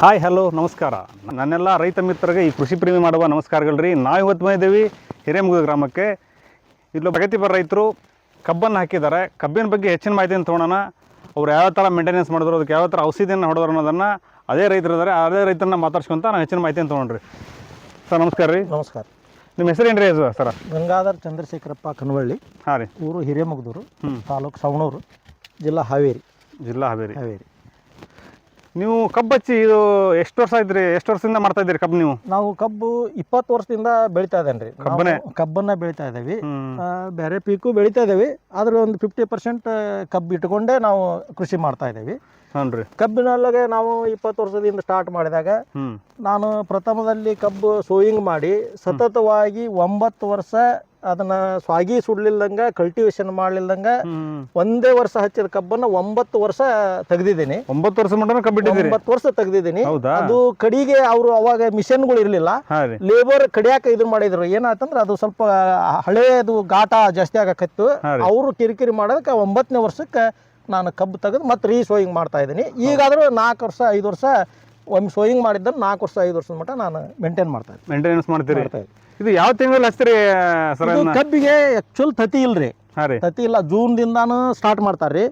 Hi hello ನಮಸ್ಕಾರ. ನನ್ನೆಲ್ಲ ರೈತ ಮಿತ್ರರಿಗೆ ಈ ಕೃಷಿ ಪ್ರೇಮಿ ಮಾಡುವ ನಮಸ್ಕಾರಗಳು ರೀ ನಾವು ಇವತ್ತು ಬಂದಿದ್ದೀವಿ ಹಿರೇಮುಗ ಗ್ರಾಮಕ್ಕೆ. ಇಲ್ಲಿ ಪ್ರಗತಿಪರ ರೈತರು ಕಬ್ಬನ್ನು ಹಾಕಿದ್ದಾರೆ. ಕಬ್ಬಿನ ಬಗ್ಗೆ ಹೆಚ್ಚಿನ ಮಾಹಿತಿಯನ್ನು ತೊಗೊಳೋಣ ಅವ್ರು ಯಾವ ಥರ ಮೇಂಟೆನೆನ್ಸ್ ಮಾಡಿದ್ರು ಅದಕ್ಕೆ ಯಾವ ಥರ ಔಷಧಿಯನ್ನು ಹೊಡೆದ್ರು ಅನ್ನೋದನ್ನು ಅದೇ ರೈತರು ಇದ್ದಾರೆ. ಅದೇ ರೈತರನ್ನ ಮಾತಾಡ್ಸ್ಕೊಂತ ನಾವು ಹೆಚ್ಚಿನ ಮಾಹಿತಿಯನ್ನು ತೊಗೊಂಡ್ರಿ ಸರ್ ನಮಸ್ಕಾರ ರೀ. ನಮಸ್ಕಾರ. ನಿಮ್ಮ ಹೆಸರು ಏನು ರೀ ಸರ್? ಗಂಗಾಧರ್ ಚಂದ್ರಶೇಖರಪ್ಪ ಕನ್ವಳ್ಳಿ. ಹಾಂ ರೀ. ಊರು ಹಿರೇಮಗದೂರು. ತಾಲೂಕು ಸವಣೂರು ಜಿಲ್ಲಾ ಹಾವೇರಿ. ಜಿಲ್ಲಾ ಹಾವೇರಿ. ಹಾವೇರಿ. ನೀವು ಕಬ್ಬು ಹಚ್ಚಿ ಇದು ಎಷ್ಟು ವರ್ಷ ಇದ್ರಿ ಎಷ್ಟು ವರ್ಷದಿಂದ ಮಾಡ್ತಾ ಇದ್ದೀರಿ ಕಬ್ಬು ನೀವು? ನಾವು ಕಬ್ಬು ಇಪ್ಪತ್ತು ವರ್ಷದಿಂದ ಬೆಳಿತಾ ಇದ್ದೇನೆ ರೀ. ಕಬ್ಬನೇ? ಕಬ್ಬನ್ನ ಬೆಳಿತಾ ಇದ್ದೀವಿ. ಬೇರೆ ಪೀಕು ಬೆಳಿತಾ ಇದ್ದೀವಿ. ಆದ್ರೆ ಒಂದು ಫಿಫ್ಟಿ ಪರ್ಸೆಂಟ್ ಕಬ್ಬು ಇಟ್ಕೊಂಡೇ ನಾವು ಕೃಷಿ ಮಾಡ್ತಾ ಇದ್ದೀವಿ. ಹ್ಞೂ ಕಬ್ಬಿನೊಳಗೆ ನಾವು ಇಪ್ಪತ್ತು ವರ್ಷದಿಂದ ಸ್ಟಾರ್ಟ್ ಮಾಡಿದಾಗ ನಾನು ಪ್ರಥಮದಲ್ಲಿ ಕಬ್ಬು ಸೋಯಿಂಗ್ ಮಾಡಿ ಸತತವಾಗಿ ಒಂಬತ್ತು ವರ್ಷ ಅದನ್ನ ಸ್ವಾಗಿ ಸುಡ್ಲಿಲ್ದಂಗ ಕಲ್ಟಿವೇಶನ್ ಮಾಡ್ಲಿಲ್ದಂಗ ಒಂದೇ ವರ್ಷ ಹಚ್ಚಿದ ಕಬ್ಬನ್ನ ಒಂಬತ್ತು ವರ್ಷ ತೆಗ್ದಿದ್ದೀನಿ. ಒಂಬತ್ತು ವರ್ಷ ಒಂಬತ್ತು ವರ್ಷ ತೆಗ್ದಿದ್ದೀನಿ. ಅದು ಕಡಿಗೆ ಅವರು ಅವಾಗ ಮಿಷನ್ಗಳು ಇರಲಿಲ್ಲ. ಲೇಬರ್ ಕಡಿಯಾಕ ಇದು ಮಾಡಿದ್ರು. ಏನಾಯ್ತಂದ್ರೆ ಅದು ಸ್ವಲ್ಪ ಹಳೇದು ಗಾಟ ಜಾಸ್ತಿ ಆಗಕತ್ತು. ಅವರು ಕಿರಿಕಿರಿ ಮಾಡೋದಕ್ಕೆ ಒಂಬತ್ತನೇ ವರ್ಷಕ್ಕೆ ನಾನು ಕಬ್ಬು ತೆಗೆದು ಮತ್ತೆ ರೀ ಸೋಯಿಂಗ್ ಮಾಡ್ತಾ ಇದ್ದೀನಿ. ಈಗಾದರೂ ನಾಲ್ಕು ವರ್ಷ ಐದು ವರ್ಷ ಒಮ್ಮೆ ಸೋಯಿಂಗ್ ಮಾಡಿದ್ದನ್ನು ನಾಲ್ಕು ವರ್ಷ ಐದು ವರ್ಷದ ಮಟ್ಟ ನಾನು ಮೇಂಟೈನ್ ಮಾಡ್ತಾ ಇದ್ದೀನಿ. ಮೇಂಟೆನೆನ್ಸ್ ಮಾಡ್ತೀನಿ ಮಾಡ್ತಾ ಇದ್ದೀನಿ. ಇದು ಯಾವ ತಿಂಗಳಲ್ಲಿ ಹಚ್ತೀರಿ ಸರ್ ಇದು ಕಬ್ಬಿಗೆ ಆಕ್ಚುಲ್ ತತಿ ಇಲ್ರಿ. ಹಾಂ ರೀ. ತತಿ ಇಲ್ಲ ಜೂನ್ ದಿಂದಾನು ಸ್ಟಾರ್ಟ್ ಮಾಡ್ತಾರ್ರಿ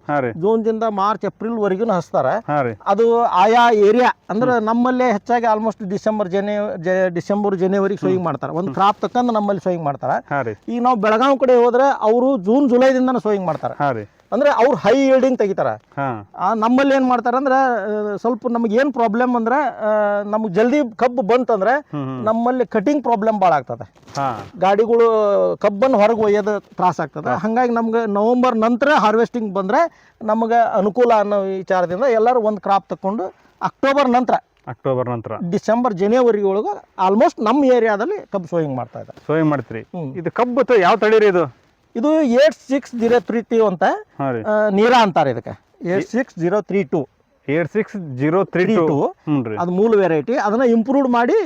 ಜೂನ್ ದಿಂದ ಮಾರ್ಚ್ ಏಪ್ರಿಲ್ ವರೆಗೂ ಹಚ್ತಾರ. ಹಾಂ ರೀ. ಅದು ಆಯಾ ಏರಿಯಾ ಅಂದ್ರೆ ನಮ್ಮಲ್ಲೇ ಹೆಚ್ಚಾಗಿ ಆಲ್ಮೋಸ್ಟ್ ಡಿಸೆಂಬರ್ ಜನವರಿ ಡಿಸೆಂಬರ್ ಜನವರಿ ಸೋಯಿಂಗ್ ಮಾಡ್ತಾರ. ಒಂದು ಕ್ರಾಪ್ ತಕ್ಕಂತ ನಮ್ಮಲ್ಲಿ ಸೋಯಿಂಗ್ ಮಾಡ್ತಾರ. ಈಗ ನಾವು ಬೆಳಗಾವಿ ಕಡೆ ಹೋದ್ರೆ ಅವರು ಜೂನ್ ಜುಲೈದಿಂದನೇ ಸೋಯಿಂಗ್ ಮಾಡ್ತಾರೆ. ಹಾಂ ರೀ. ಅಂದ್ರೆ ಅವ್ರು ಹೈ ಈಲ್ಡಿಂಗ್ ತೆಗಿತಾರ. ನಮ್ಮಲ್ಲಿ ಏನ್ ಮಾಡ್ತಾರೆ ಅಂದ್ರೆ ಸ್ವಲ್ಪ ನಮ್ಗೆ ಏನ್ ಪ್ರಾಬ್ಲಮ್ ಅಂದ್ರೆ ನಮ್ಗೆ ಜಲ್ದಿ ಕಬ್ಬು ಬಂತಂದ್ರೆ ನಮ್ಮಲ್ಲಿ ಕಟಿಂಗ್ ಪ್ರಾಬ್ಲಮ್ ಭಾಳ ಆಗ್ತದೆ. ಗಾಡಿಗಳು ಕಬ್ಬನ್ನು ಹೊರಗೆ ಒಯ್ಯೋದು ತ್ರಾಸ ಆಗ್ತದೆ. ಹಾಗಾಗಿ ನಮ್ಗೆ ನವಂಬರ್ ನಂತರ ಹಾರ್ವೆಸ್ಟಿಂಗ್ ಬಂದ್ರೆ ನಮಗೆ ಅನುಕೂಲ ಅನ್ನೋ ವಿಚಾರದಿಂದ ಎಲ್ಲರೂ ಒಂದು ಕ್ರಾಪ್ ತಕೊಂಡು ಅಕ್ಟೋಬರ್ ನಂತರ ಅಕ್ಟೋಬರ್ ನಂತರ. ಡಿಸೆಂಬರ್ ಜನವರಿ ಒಳಗೆ ಆಲ್ಮೋಸ್ಟ್ ನಮ್ಮ ಏರಿಯಾದಲ್ಲಿ ಕಬ್ಬು ಸೋಯಿಂಗ್ ಮಾಡ್ತಾ ಇದ್ದಾರೆ. ಸೋಯಿಂಗ್ ಮಾಡ್ತೀರಿ. ಇದು ಕಬ್ಬು ಯಾವ ತಳಿ ರೀ ಇದು? ಇದು eight six zero three two ಅಂತ ನೀರಾ ಅಂತಾರೆ ಇದಕ್ಕೆ. Eight six zero three two. Eight six zero three two. ಅದು ಮೂಲ ವೆರೈಟಿ ಅದನ್ನ ಇಂಪ್ರೂವ್ ಮಾಡಿ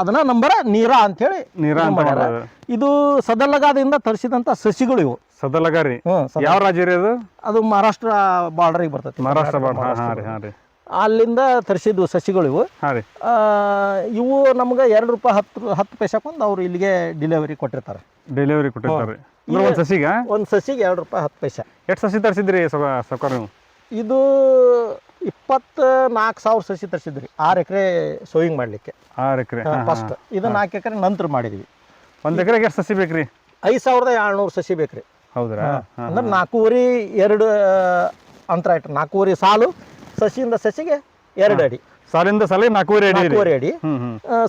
ಅದನ್ನ ನಂಬರ ನೀರಾ ನೀರ ಅಂತ ಮಾಡ್ಯಾರ. ಮಾಡೋದು. ಇದು ಸದಲಗಾದಿಂದ ತರಿಸಿದಂತ ಸಸಿಗಳು ಇವು. ಸದಲಗಾರಿ ಯಾವ ರಾಜ್ಯ ರೀ ಅದು? ಅದು ಮಹಾರಾಷ್ಟ್ರ ಬಾರ್ಡರಿಗೆ ಬರ್ತೈತಿ. ಮಹಾರಾಷ್ಟ್ರ ಬಾರ್ಡರ್ ಅಲ್ಲಿಂದ ತರಿಸಿದ್ವು ಸಸಿಗಳು ಇವು. ಇವು ನಮ್ಗೆ ಎರಡು ರೂಪಾಯಿ ಹತ್ತು ಹತ್ತು ಪೈಸಾಕೊಂದು ಅವ್ರು ಇಲ್ಲಿಗೆ ಡೆಲಿವರಿ ಕೊಟ್ಟಿರ್ತಾರೆ. ಡೆಲಿವರಿ ಕೊಟ್ಟಿರ್ತಾರೆ. ಒಂದು ಸಸಿಗೆ? ಒಂದು ಸಸಿಗೆ ಎರಡು ರೂಪಾಯಿ ಹತ್ತು ಪೈಸೆ. ಎಷ್ಟು ಸಸಿ ತರಿಸಿದ್ರಿ ಸೊಕ ನೀವು? ಇದು ಇಪ್ಪತ್ತ ನಾಲ್ಕು ಸಾವಿರ ಸಸಿ ತರಿಸಿದ್ರಿ ಆರು ಎಕರೆ ಸೋಯಿಂಗ್ ಮಾಡಲಿಕ್ಕೆ. ಆರು ಎಕರೆ ಫಸ್ಟ್ ಇದು ನಾಲ್ಕು ಎಕರೆ ನಂತರ ಮಾಡಿದ್ವಿ. ಒಂದು ಎಕರೆಗೆ ಎಷ್ಟು ಸಸಿ ಬೇಕ್ರಿ? ಐದು ಸಾವಿರದ ಏಳ್ನೂರು ಸಸಿ ಬೇಕ್ರಿ. ಹೌದ್ರಾ? ಅಂದ್ರೆ ನಾಲ್ಕೂವರೆ ಎರಡು ಅಂತರ ಇಟ್ಟು ನಾಲ್ಕೂವರೆ ಸಾಲು ಸಸಿಯಿಂದ ಸಸಿಗೆ ಎರಡು ಅಡಿ. ಸಾಲಿಂದ ಸಾಲಿ ನಾಲ್ಕೂವರೆ ಅಡಿ ನಾಲ್ಕೂವರೆ ಅಡಿ.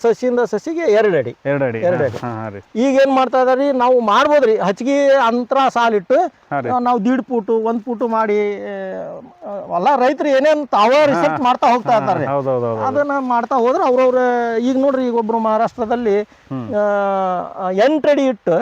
ಸಸಿಯಿಂದ ಸಸಿಗೆ ಎರಡು ಅಡಿ. ಎರಡು ಅಡಿ. ಎರಡು ಅಡಿ. ಈಗ ಏನು ಮಾಡ್ತಾ ಇದ್ದಾರೆ ನಾವು ಮಾಡ್ಬೋದ್ರಿ. ಹಚ್ಚಿಗೆ ಅಂತರ ಸಾಲಿಟ್ಟು ನಾವು ದೀಡ್ ಪೂಟು ಒಂದ್ ಪೂಟು ಮಾಡಿ ಅಲ್ಲ ಎಲ್ಲ ರೈತರು ಏನೇನು ತಾವೇ ರಿಸರ್ಚ್ ಮಾಡ್ತಾ ಹೋಗ್ತಾ ಇದ್ದಾರೆ ಅದನ್ನ ಮಾಡ್ತಾ ಹೋದ್ರೆ ಅವ್ರವ್ರ ಈಗ ನೋಡ್ರಿ ಈಗ ಒಬ್ರು ಮಹಾರಾಷ್ಟ್ರದಲ್ಲಿ ಎಂಟು ಅಡಿ ಇಟ್ಟು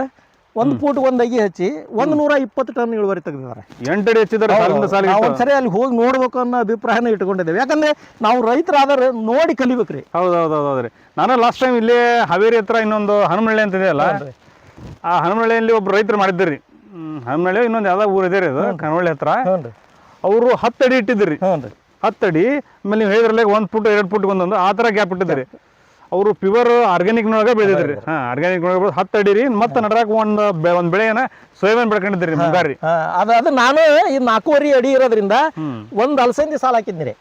ಒಂದು ಫೂಟ್ ಒಂದು ಅಗಿ ಹಚ್ಚಿ ಒಂದು ನೂರ ಇಪ್ಪತ್ತು ಟನ್ ಇಳುವರಿ ತೆಗೆದಿದ್ದಾರೆ. ಎಂಟು ಅಡಿ ಹಚ್ಚಿದ್ದಾರೆ ಸಾಲಿಂದ ಸಾಲಿಗೆ ನಾವು ಇಟ್ಟು. ಒಂದ್ಸರಿ ಅಲ್ಲಿ ಹೋಗಿ ನೋಡ್ಬೇಕು ಅನ್ನೋ ಅಭಿಪ್ರಾಯನ ಇಟ್ಕೊಂಡಿದ್ದೇವೆ. ಯಾಕಂದ್ರೆ ನಾವು ರೈತರಾದ್ರೆ ನೋಡಿ ಕಲಿಬೇಕ್ರಿ. ಹೌದು ಹೌದು ಹೌದು ಹೌದು ರೀ ನಾನು ಲಾಸ್ಟ್ ಟೈಮ್ ಇಲ್ಲಿ ಹಾವೇರಿ ಹತ್ರ ಇನ್ನೊಂದು ಹನುಮಳ್ಳಿ ಅಂತ ಇದೆಯಲ್ಲ? ಆ ಹನುಮಳ್ಳಿಯಲ್ಲಿ ಒಬ್ರು ರೈತರು ಮಾಡಿದ್ರಿ ಹನುಮಳ್ಳಿ ಇನ್ನೊಂದು ಯಾವ್ದೋ ಊರು ಇದೆ ರೀ ಅದು ಕನವಳ್ಳಿ ಹತ್ರ. ಅವರು ಹತ್ತು ಅಡಿ ಇಟ್ಟಿದ್ರಿ. ಅಡಿ ಆಮೇಲೆ ನೀವು ಹೇಳಿದ್ರಲ್ಲೇ ಒಂದು ಫುಟ್ ಎರಡು ಫುಟ್ ಒಂದೊಂದು ಆ ಥರ ಗ್ಯಾಪ್ ಇಟ್ಟಿದ್ರಿ ಅವರು ಪ್ಯೂರ್ ಆರ್ಗ್ಯಾನಿಕ್ನೊಳಗೆ ಬೆಳೆದಿದ್ರಿ. ಹಾ ಆರ್ಗ್ಯಾನಿಕ್ ಹತ್ತು ಅಡಿ ರೀ. ಮತ್ತೆ ನಡ್ರಾಕ ಒಂದು ಒಂದ್ ಬೆಳೆಯನ್ನ ಸೋಯಾಬೀನ್ ಬೆಳ್ಕೊಂಡಿದ್ರಿ ಮುಂಗಾರಿ. ಅದ ಅದು ನಾನು ಈ ನಾಲ್ಕೂವರೆ ಅಡಿ ಇರೋದ್ರಿಂದ ಒಂದ್ ಅಲಸಂದಿ ಸಾಲ ಹಾಕಿದ್ದೀನಿ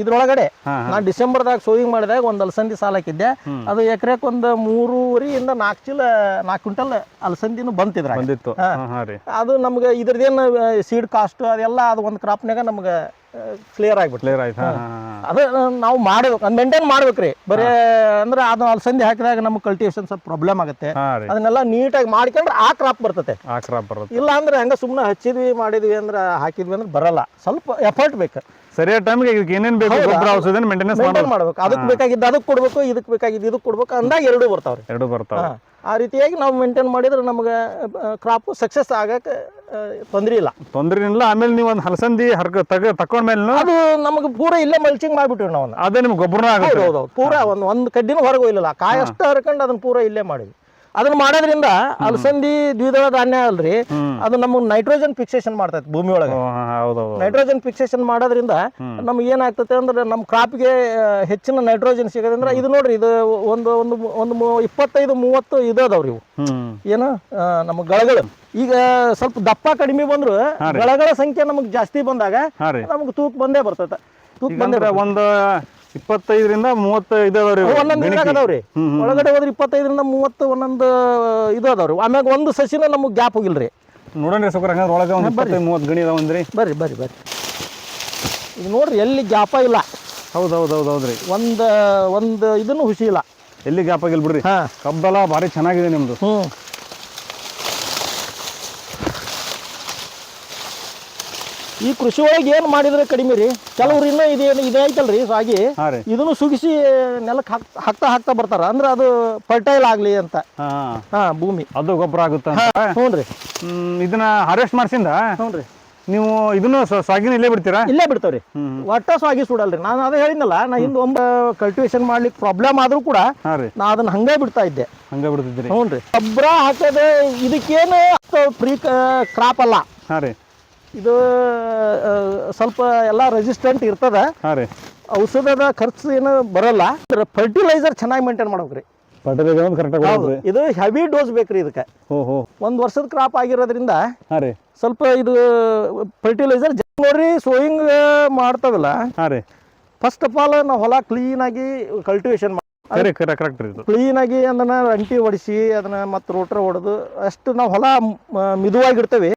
ಇದ್ರೊಳಗಡೆ ನಾ ನಾನು ಡಿಸೆಂಬರ್ದಾಗ ಸೋಯಿಂಗ್ ಮಾಡಿದಾಗ ಒಂದು ಅಲಸಂದಿ ಸಾಲ ಹಾಕಿದ್ದೆ. ಅದು ಎಕರೆಕ್ ಒಂದು ಮೂರುವರಿಯಿಂದ ನಾಲ್ಕು ಚೀಲ ನಾಲ್ಕು ಕ್ವಿಂಟಲ್ ಅಲಸಂದಿನೂ ಬಂತಿದ್ರ ಬಂದಿತ್ತು. ಅದು ನಮ್ಗೆ ಇದ್ರದ್ದೇನು ಸೀಡ್ ಕಾಸ್ಟ್ ಅದೆಲ್ಲ ಅದು ಒಂದು ಕ್ರಾಪ್ನಾಗ ನಮ್ಗೆ ಕ್ಲಿಯರ್ ಆಗ್ಬಿಟ್ಟು ಕ್ಲಿಯರ್ ಆಯ್ತು ಅದು ನಾವು ಮಾಡಬೇಕು ಅದು ಮೇಂಟೈನ್ ಮಾಡ್ಬೇಕ್ರಿ. ಬರೀ ಅಂದ್ರೆ ಅದು ಸಂಧಿ ಹಾಕಿದಾಗ ನಮ್ಗೆ ಕಲ್ಟಿವೇಶನ್ ಸ್ವಲ್ಪ ಪ್ರಾಬ್ಲಮ್ ಆಗುತ್ತೆ. ಅದನ್ನೆಲ್ಲ ನೀಟಾಗಿ ಮಾಡ್ಕೊಂಡ್ರೆ ಆ ಕ್ರಾಪ್ ಬರ್ತತೆ. ಆ ಕ್ರಾಪ್ ಬರುತ್ತೆ. ಇಲ್ಲ ಅಂದ್ರೆ ಹಂಗ ಸುಮ್ಮನೆ ಹಚ್ಚಿದ್ವಿ ಮಾಡಿದ್ವಿ ಅಂದ್ರೆ ಹಾಕಿದ್ವಿ ಅಂದ್ರೆ ಬರಲ್ಲ. ಸ್ವಲ್ಪ ಎಫರ್ಟ್ ಬೇಕು. ಸರಿಯಾದ ಟೈಮ್ಗೆ ಇದಕ್ಕೆ ಏನೇನು ಬೇಕು? ಹೌದಾ? ಗೊಬ್ಬರ ಔಷಧಿ ಮೇಂಟೆನೆನ್ಸ್ ಮಾಡಬೇಕು. ಅದಕ್ಕೆ ಬೇಕಾಗಿದ್ದು ಅದಕ್ಕೆ ಕೊಡ್ಬೇಕು ಇದಕ್ಕೆ ಬೇಕಾಗಿದ್ದು ಇದಕ್ಕೆ ಕೊಡ್ಬೇಕು ಅಂದಾಗ ಎರಡೂ ಬರ್ತಾವ್ರಿ. ಎರಡು ಬರ್ತಾವೆ. ಹಾ. ಆ ರೀತಿಯಾಗಿ ನಾವು ಮೇಂಟೈನ್ ಮಾಡಿದ್ರೆ ನಮಗೆ ಕ್ರಾಪು ಸಕ್ಸಸ್ ಆಗಕ್ಕೆ ತೊಂದರೆ ಇಲ್ಲ. ತೊಂದ್ರೆ ಇಲ್ಲ. ಆಮೇಲೆ ನೀವು ಒಂದು ಹಲಸಂದಿ ಹರ್ಕ ತಗ ತಕೊಂಡ್ಮೇಲೆ ಅದು ನಮಗೆ ಪೂರ ಇಲ್ಲೇ ಮಲ್ಚಿಂಗ್ ಮಾಡಿಬಿಟ್ಟಿವಿ ನಾವು ಅದೇ ನಿಮ್ಗೆ ಗೊಬ್ಬರನ ಆಗುತ್ತೆ. ಹೌದು ಪೂರ ಒಂದು ಒಂದು ಕಡ್ಡಿನೂ ಹೊರಗೆ ಹೋಗಿಲ್ಲ ಕಾಯಷ್ಟು ಅಷ್ಟು ಹರ್ಕೊಂಡು ಅದನ್ನ ಪೂರ ಇಲ್ಲೇ ಮಾಡಿದ್ವಿ. ಅದನ್ನ ಮಾಡೋದ್ರಿಂದ ಅಲಸಂದಿ ದ್ವಿದಳ ಧಾನ್ಯ ಅಲ್ರಿ ಅದು ನಮಗೆ ನೈಟ್ರೋಜನ್ ಫಿಕ್ಸೇಷನ್ ಮಾಡ್ತೈತಿ ಭೂಮಿ ಒಳಗೆ. ನೈಟ್ರೋಜನ್ ಫಿಕ್ಸೇಷನ್ ಮಾಡೋದ್ರಿಂದ. ನಮ್ಗೆ ಏನಾಗ್ತದೆ ಅಂದ್ರೆ ನಮ್ಮ ಕ್ರಾಪ್ಗೆ ಹೆಚ್ಚಿನ ನೈಟ್ರೋಜನ್ ಸಿಗೋದ್ರಿಂದ ಇದು ನೋಡ್ರಿ ಇದು ಒಂದು ಒಂದು ಒಂದು ಇಪ್ಪತ್ತೈದು ಮೂವತ್ತು ಇದು ಅದಾವ್ರಿ ಇವು. ಏನು ನಮ್ಮ ಗಳಗಳು. ಈಗ ಸ್ವಲ್ಪ ದಪ್ಪ ಕಡಿಮೆ ಬಂದ್ರು ಗಳಗಳ ಸಂಖ್ಯೆ ನಮಗೆ ಜಾಸ್ತಿ ಬಂದಾಗ ನಮ್ಗೆ ತೂಕ ಬಂದೇ ಬರ್ತೈತೆ. ತೂಕ ಬಂದೇ ಒಂದು ಇಪ್ಪತ್ತೈದರಿಂದ ಮೂವತ್ತು ಇದಾವ್ರಿ ಒಂದೊಂದು. ಇದ್ರಾಗ ಅದಾವ್ರಿ. ಒಳಗಡೆ ಹೋದ್ರೆ ಇಪ್ಪತ್ತೈದರಿಂದ ಮೂವತ್ತು ಒಂದೊಂದು ಇದು ಅದಾವ್ರಿ. ಆಮ್ಯಾಗ ಒಂದು ಸಸಿನ ನಮಗೆ ಗ್ಯಾಪ್ ಹೋಗಿಲ್ರಿ. ನೋಡೋಣ್ರಿ ಸೌಕರ್ ಹಂಗಂದ್ರೆ ಒಳಗೆ ಒಂದು ಇಪ್ಪತ್ತೈದು ಮೂವತ್ತು ಗಣಿ ಅದಾವಂದ್ರಿ ಬರ್ರಿ ಬರ್ರಿ ಬರ್ರಿ. ಇದು ನೋಡ್ರಿ ಎಲ್ಲಿ ಗ್ಯಾಪ ಇಲ್ಲ. ಹೌದು ಹೌದು ಹೌದು ಹೌದ್ರಿ ಒಂದು ಒಂದು ಇದನ್ನು ಹುಸಿ ಇಲ್ಲ. ಎಲ್ಲಿ ಗ್ಯಾಪ್ ಆಗಿಲ್ಲ ಬಿಡ್ರಿ ಹಾಂ. ಕಬ್ಬೆಲ್ಲ ಭಾರಿ ಚೆನ್ನಾಗಿದೆ ನಿಮ್ದು. ಹ್ಞೂ ಈ ಕೃಷಿ ಒಳಗೆ ಏನು ಮಾಡಿದ್ರೆ ಕಡಿಮೆ ರೀ? ಕೆಲವ್ರು ಇನ್ನೂ ಇದೇನು ಇದೇ ಐತಲ್ರಿ ಸಾಗಿ ಹಾ ರೀ. ಇದನ್ನು ಸುಗಿಸಿ ನೆಲಕ್ಕೆ ಹಾಕ್ ಹಾಕ್ತಾ ಹಾಕ್ತಾ ಬರ್ತಾರ. ಅಂದ್ರೆ ಅದು ಫರ್ಟೈಲ್ ಆಗ್ಲಿ ಅಂತ. ಹಾ. ಹಾ ಭೂಮಿ. ಅದು ಗೊಬ್ಬರ ಆಗುತ್ತೆ ಹ್ಞೂನ್ರಿ ಹ್ಞೂ ರೀ. ಇದನ್ನ ಹಾರ್ವೆಸ್ಟ್ ಮಾಡ್ಸಿಂದ? ಹ್ಞೂ ರೀ. ನೀವು ಇದನ್ನು ಸ- ಸಾಗಿನ ಇಲ್ಲೇ ಬಿಡ್ತೀರಾ? ಇಲ್ಲೇ ಬಿಡ್ತಾವ್ರಿ. ಒಟ್ಟ ಸಾಗಿ ಸುಡಲ್ರಿ. ನಾನು ಅದೇ ಹೇಳಿದ್ನಲ್ಲ ನಾ ಹಿಂದೆ ಒಂದು ಕಲ್ಟಿವೇಶನ್ ಮಾಡ್ಲಿಕ್ಕೆ ಪ್ರಾಬ್ಲಮ್ ಆದ್ರೂ ಕೂಡ ಹಾ ರೀ. ನಾ ಅದನ್ನ ಹಂಗೆ ಬಿಡ್ತಾ ಇದ್ದೆ. ಹಂಗ ಬಿಡ್ತಿದ್ರಿ ಹ್ಞೂ ರೀ. ಗೊಬ್ಬರ ಹಾಕೋದು ಇದಕ್ಕೇನು ಫ್ರೀ ಕ್ರಾಪ್ ಅಲ್ಲ. ಹಾ ರೀ. ಇದು ಸ್ವಲ್ಪ ಎಲ್ಲ ರೆಸಿಸ್ಟೆಂಟ್ ಇರ್ತದ. ಔಷಧದ ಖರ್ಚು ಏನು ಬರಲ್ಲ. ಫರ್ಟಿಲೈಸರ್ ಚೆನ್ನಾಗಿ ಮೇಂಟೈನ್ ಮಾಡ್ಬೇಕ್ರಿ ಇದು ಹೆವಿ ಡೋಸ್ ಬೇಕ್ರಿ ಇದಕ್ಕೆ. ಒಂದ್ ವರ್ಷದ ಕ್ರಾಪ್ ಆಗಿರೋದ್ರಿಂದ ಸ್ವಲ್ಪ ಇದು ಫರ್ಟಿಲೈಸರ್ ನೋಡ್ರಿ ಸೋಯಿಂಗ್ ಮಾಡ್ತದಲ್ಲ. ಫಸ್ಟ್ ಆಫ್ ಆಲ್ ನಾವು ಹೊಲ ಕ್ಲೀನ್ ಆಗಿ ಕಲ್ಟಿವೇಶನ್ ಕ್ಲೀನ್ ಆಗಿ ಅದನ್ನ ಅಂಟಿ ಹೊಡಿಸಿ ಅದನ್ನ ಮತ್ತೆ ರೋಟರ್ ಹೊಡೆದು ಅಷ್ಟು ನಾವು ಹೊಲ ಮಿದುವಾಗಿಡ್ತೇವೆ.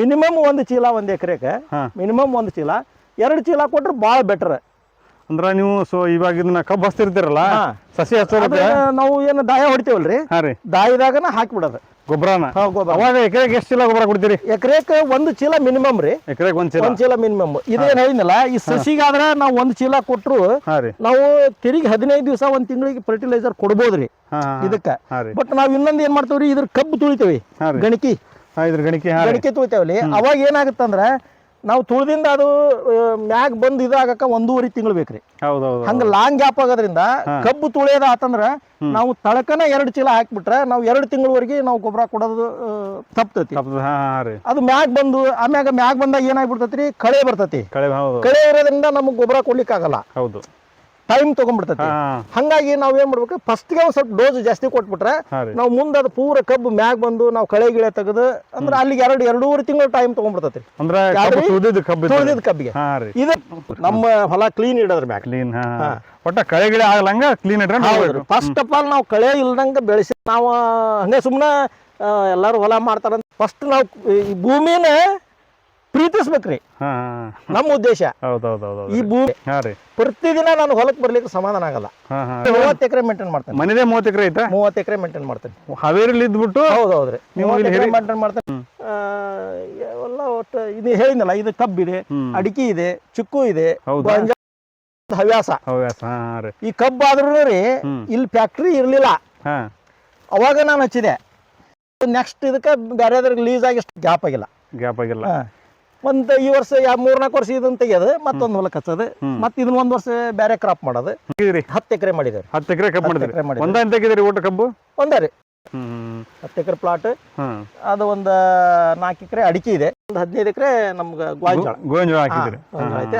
ಮಿನಿಮಮ್ ಒಂದು ಚೀಲ ಒಂದ್ ಎಕರೆಗೆ ಮಿನಿಮಮ್ ಒಂದು ಚೀಲ. ಎರಡು ಚೀಲ ಕೊಟ್ರೆ ಭಾಳ ಬೆಟರ್ ಅಂದ್ರ ನೀವು ಸೊ ಇವಾಗ ಇದನ್ನ ಕಬ್ಬು ಹಚ್ತಿರ್ತೀರಲ್ಲ ಸಸಿ ಹಚ್ಚೋದಕ್ಕೆ ನಾವು ಏನು ದಾಯ ಹೊಡಿತೇವಲ್ರಿ? ದಾಯದಾಗನ ಹಾಕಿಬಿಡೋದು. ಗೊಬ್ಬರನ? ಅವಾಗ ಎಕರೆಗೆ ಎಷ್ಟು ಚೀಲ ಗೊಬ್ಬರ ಕೊಡ್ತೀರಿ? ಎಕರೆಗೆ ಒಂದು ಚೀಲ ಮಿನಿಮಮ್ ರೀ. ಎಕರೆಗೆ ಒಂದ್ ಚೀಲ. ಒಂದು ಚೀಲ ಮಿನಿಮಮ್ ಇದೇನು ಹೇಳಿದ್ನಲ್ಲ ಈ ಸಸಿಗಾದ್ರೆ ನಾವು ಒಂದು ಚೀಲ ಕೊಟ್ಟರು ನಾವು ತಿರುಗಿ ಹದಿನೈದು ದಿವಸ ಒಂದು ತಿಂಗಳಿಗೆ ಫರ್ಟಿಲೈಸರ್ ಕೊಡ್ಬೋದ್ರಿ. ಇದಕ್ಕೆ. ಬಟ್ ನಾವು ಇನ್ನೊಂದು ಏನು ಮಾಡ್ತೇವ್ರಿ? ಇದ್ರ ಕಬ್ಬು ತುಳಿತೇವಿ ಗಣಕಿ. ಇದ್ರ ಗಣಿಕೆ ಹಾ ರೀ ಗಣಿಕೆ ತುಳಿತೇವಲ್ಲಿ ಅವಾಗ ಏನಾಗುತ್ತಂದ್ರೆ ನಾವು ತುಳಿದಿಂದ ಅದು ಮ್ಯಾಗ್ ಬಂದ್ ಇದಾಗಕ್ಕ ಒಂದೂವರೆ ತಿಂಗಳು ಬೇಕ್ರಿ. ಹೌದು ಹೌದು ಹಂಗ ಲಾಂಗ್ ಗ್ಯಾಪ್ ಆಗೋದ್ರಿಂದ. ಕಬ್ಬು ತುಳಿಯೋದ ಆತಂದ್ರ ನಾವು ತಳಕನ ಎರಡು ಚೀಲ ಹಾಕ್ಬಿಟ್ರೆ ನಾವು ಎರಡು ತಿಂಗಳವರೆಗೆ ನಾವು ಗೊಬ್ಬರ ಕೊಡೋದು ಆ, ತಪ್ತತಿ. ಕಬ್ಬು ಹಾ ಹಾ ರೀ. ಅದು ಮ್ಯಾಗ್ ಬಂದು ಆಮ್ಯಾಗ ಮ್ಯಾಗ್ ಬಂದಾಗ ಏನಾಗ್ಬಿಡ್ತೈತಿ ಕಳೆ ಬರ್ತೈತಿ. ಕಳೆ ಹೌದು. ಕಳೆ ಇರೋದ್ರಿಂದ ನಮಗೆ ಗೊಬ್ಬರ ಕೊಡ್ಲಿಕ್ಕೆ ಆಗಲ್ಲ ಹೌದು. ಟೈಮ್ ತಗೊಂಡ್ಬಿಡ್ತೈತಿ. ಹಂಗಾಗಿ ನಾವು ಏನ್ ಮಾಡ್ಬೇಕು ಫಸ್ಟ್ಗೆ ಒಂದು ಸ್ವಲ್ಪ ಡೋಸ್ ಜಾಸ್ತಿ ಕೊಟ್ಬಿಟ್ರೆ ನಾವು ಮುಂದೆ ಅದು ಪೂರ ಕಬ್ಬು ಮ್ಯಾಗ್ ಬಂದು ನಾವು ಕಳೆ ಗಿಳೆ ತೆಗೆದು ಅಂದ್ರೆ ಅಲ್ಲಿಗೆ ಎರಡು ಎರಡೂವರೆ ತಿಂಗಳು ಟೈಮ್ ತಗೊಂಡ್ಬಿಡ್ತೈತಿ. ಅಂದ್ರೆ. ಕಬ್ಬಿಗೆ. ಇದು ನಮ್ಮ ಹೊಲ ಕ್ಲೀನ್ ಇಡೋದ್ರ ಮ್ಯಾಗ. ಕ್ಲೀನ್. ಒಟ್ಟ ಕಳೆ ಗಿಳೆ ಆಗಲಂಗ ಕ್ಲೀನ್ ಹೌದು ಫಸ್ಟ್ ಆಫ್ ಆಲ್ ನಾವು ಕಳೆ ಇಲ್ದಂಗ ಬೆಳೆಸಿ ನಾವು ಹಂಗೆ ಸುಮ್ಮನೆ ಎಲ್ಲರೂ ಹೊಲ ಮಾಡ್ತಾರಂತ. ಫಸ್ಟ್ ನಾವು ಈ ಭೂಮಿನ ಪ್ರೀತಿಸ್ಬೇಕ್ರಿ. ನಮ್ಮ ಉದ್ದೇಶ. ಈ ಭೂಮಿ ಪ್ರತಿದಿನ ನಾನು ಹೊಲಕ್ಕೆ ಬರ್ಲಿಕ್ಕೆ ಸಮಾಧಾನ ಆಗಲ್ಲ. ಮೂವತ್ತು ಎಕರೆ ಮೇಂಟೈನ್ ಮಾಡ್ತೇನೆ. ಮನೆದೇ ಮೂವತ್ತು ಎಕರೆ ಐತಾ? ಮೂವತ್ತು ಎಕರೆ ಮೇಂಟೈನ್ ಮಾಡ್ತೇನೆ. ಹಾವೇರಿಲಿ ಇದ್ಬಿಟ್ಟು ಹೌದು ಹೌದ್ರಿ ಮೇಂಟೈನ್ ಮಾಡ್ತೇನೆ. ಎಲ್ಲ ಒಟ್ಟು ಇದು ಹೇಳಿದ್ನಲ್ಲ ಇದು ಕಬ್ಬಿದೆ ಅಡಿಕೆ ಇದೆ ಚಿಕ್ಕು ಇದೆ? ಹವ್ಯಾಸ. ಹವ್ಯಾಸ ಈ ಕಬ್ಬು ಆದ್ರೂ ರೀ ಇಲ್ಲಿ ಫ್ಯಾಕ್ಟ್ರಿ ಇರಲಿಲ್ಲ. ಅವಾಗ ನಾನು ಹಚ್ಚಿದೆ. ನೆಕ್ಸ್ಟ್ ಇದಕ್ಕೆ ಬೇರೆ ಲೀಸ್ ಆಗಿ ಗ್ಯಾಪ್ ಆಗಿಲ್ಲ. ಗ್ಯಾಪ್ ಆಗಿಲ್ಲ. ಒಂದು ಈ ವರ್ಷ ಯಾ ಮೂರ್ನಾಲ್ಕು ವರ್ಷ ಇದನ್ನ ತೆಗೆಯೋದು ಮತ್ತೊಂದು ಹೊಲಕ್ಕೆ ಹಚ್ಚೋದು. ಮತ್ತೆ ಇದನ್ನ ಒಂದ್ ವರ್ಷ ಬೇರೆ ಕ್ರಾಪ್ ಮಾಡೋದು. ಹತ್ತು ಎಕರೆ ಮಾಡಿದ್ದೇವೆ ಹತ್ತು ಎಕರೆ ಕಬ್ಬು ಮಾಡಿದ್ರಿ? ಮಾಡಿದ್ವಿ ಒಂದ ಹಾಕಿದ್ರಿ ಒಟ್ಟು ಕಬ್ಬು? ಒಂದೇ ರೀ. ಹತ್ತು ಎಕರೆ ಪ್ಲಾಟ್ ಅದು ಒಂದು ನಾಲ್ಕು ಎಕರೆ ಅಡಿಕೆ ಇದೆ. ಒಂದು ಹದಿನೈದು ಎಕರೆ ನಮ್ಗೆ ಗೋಂಜಾಳ ಗೋವಿನ ಹಾಕಿದ್ರಿ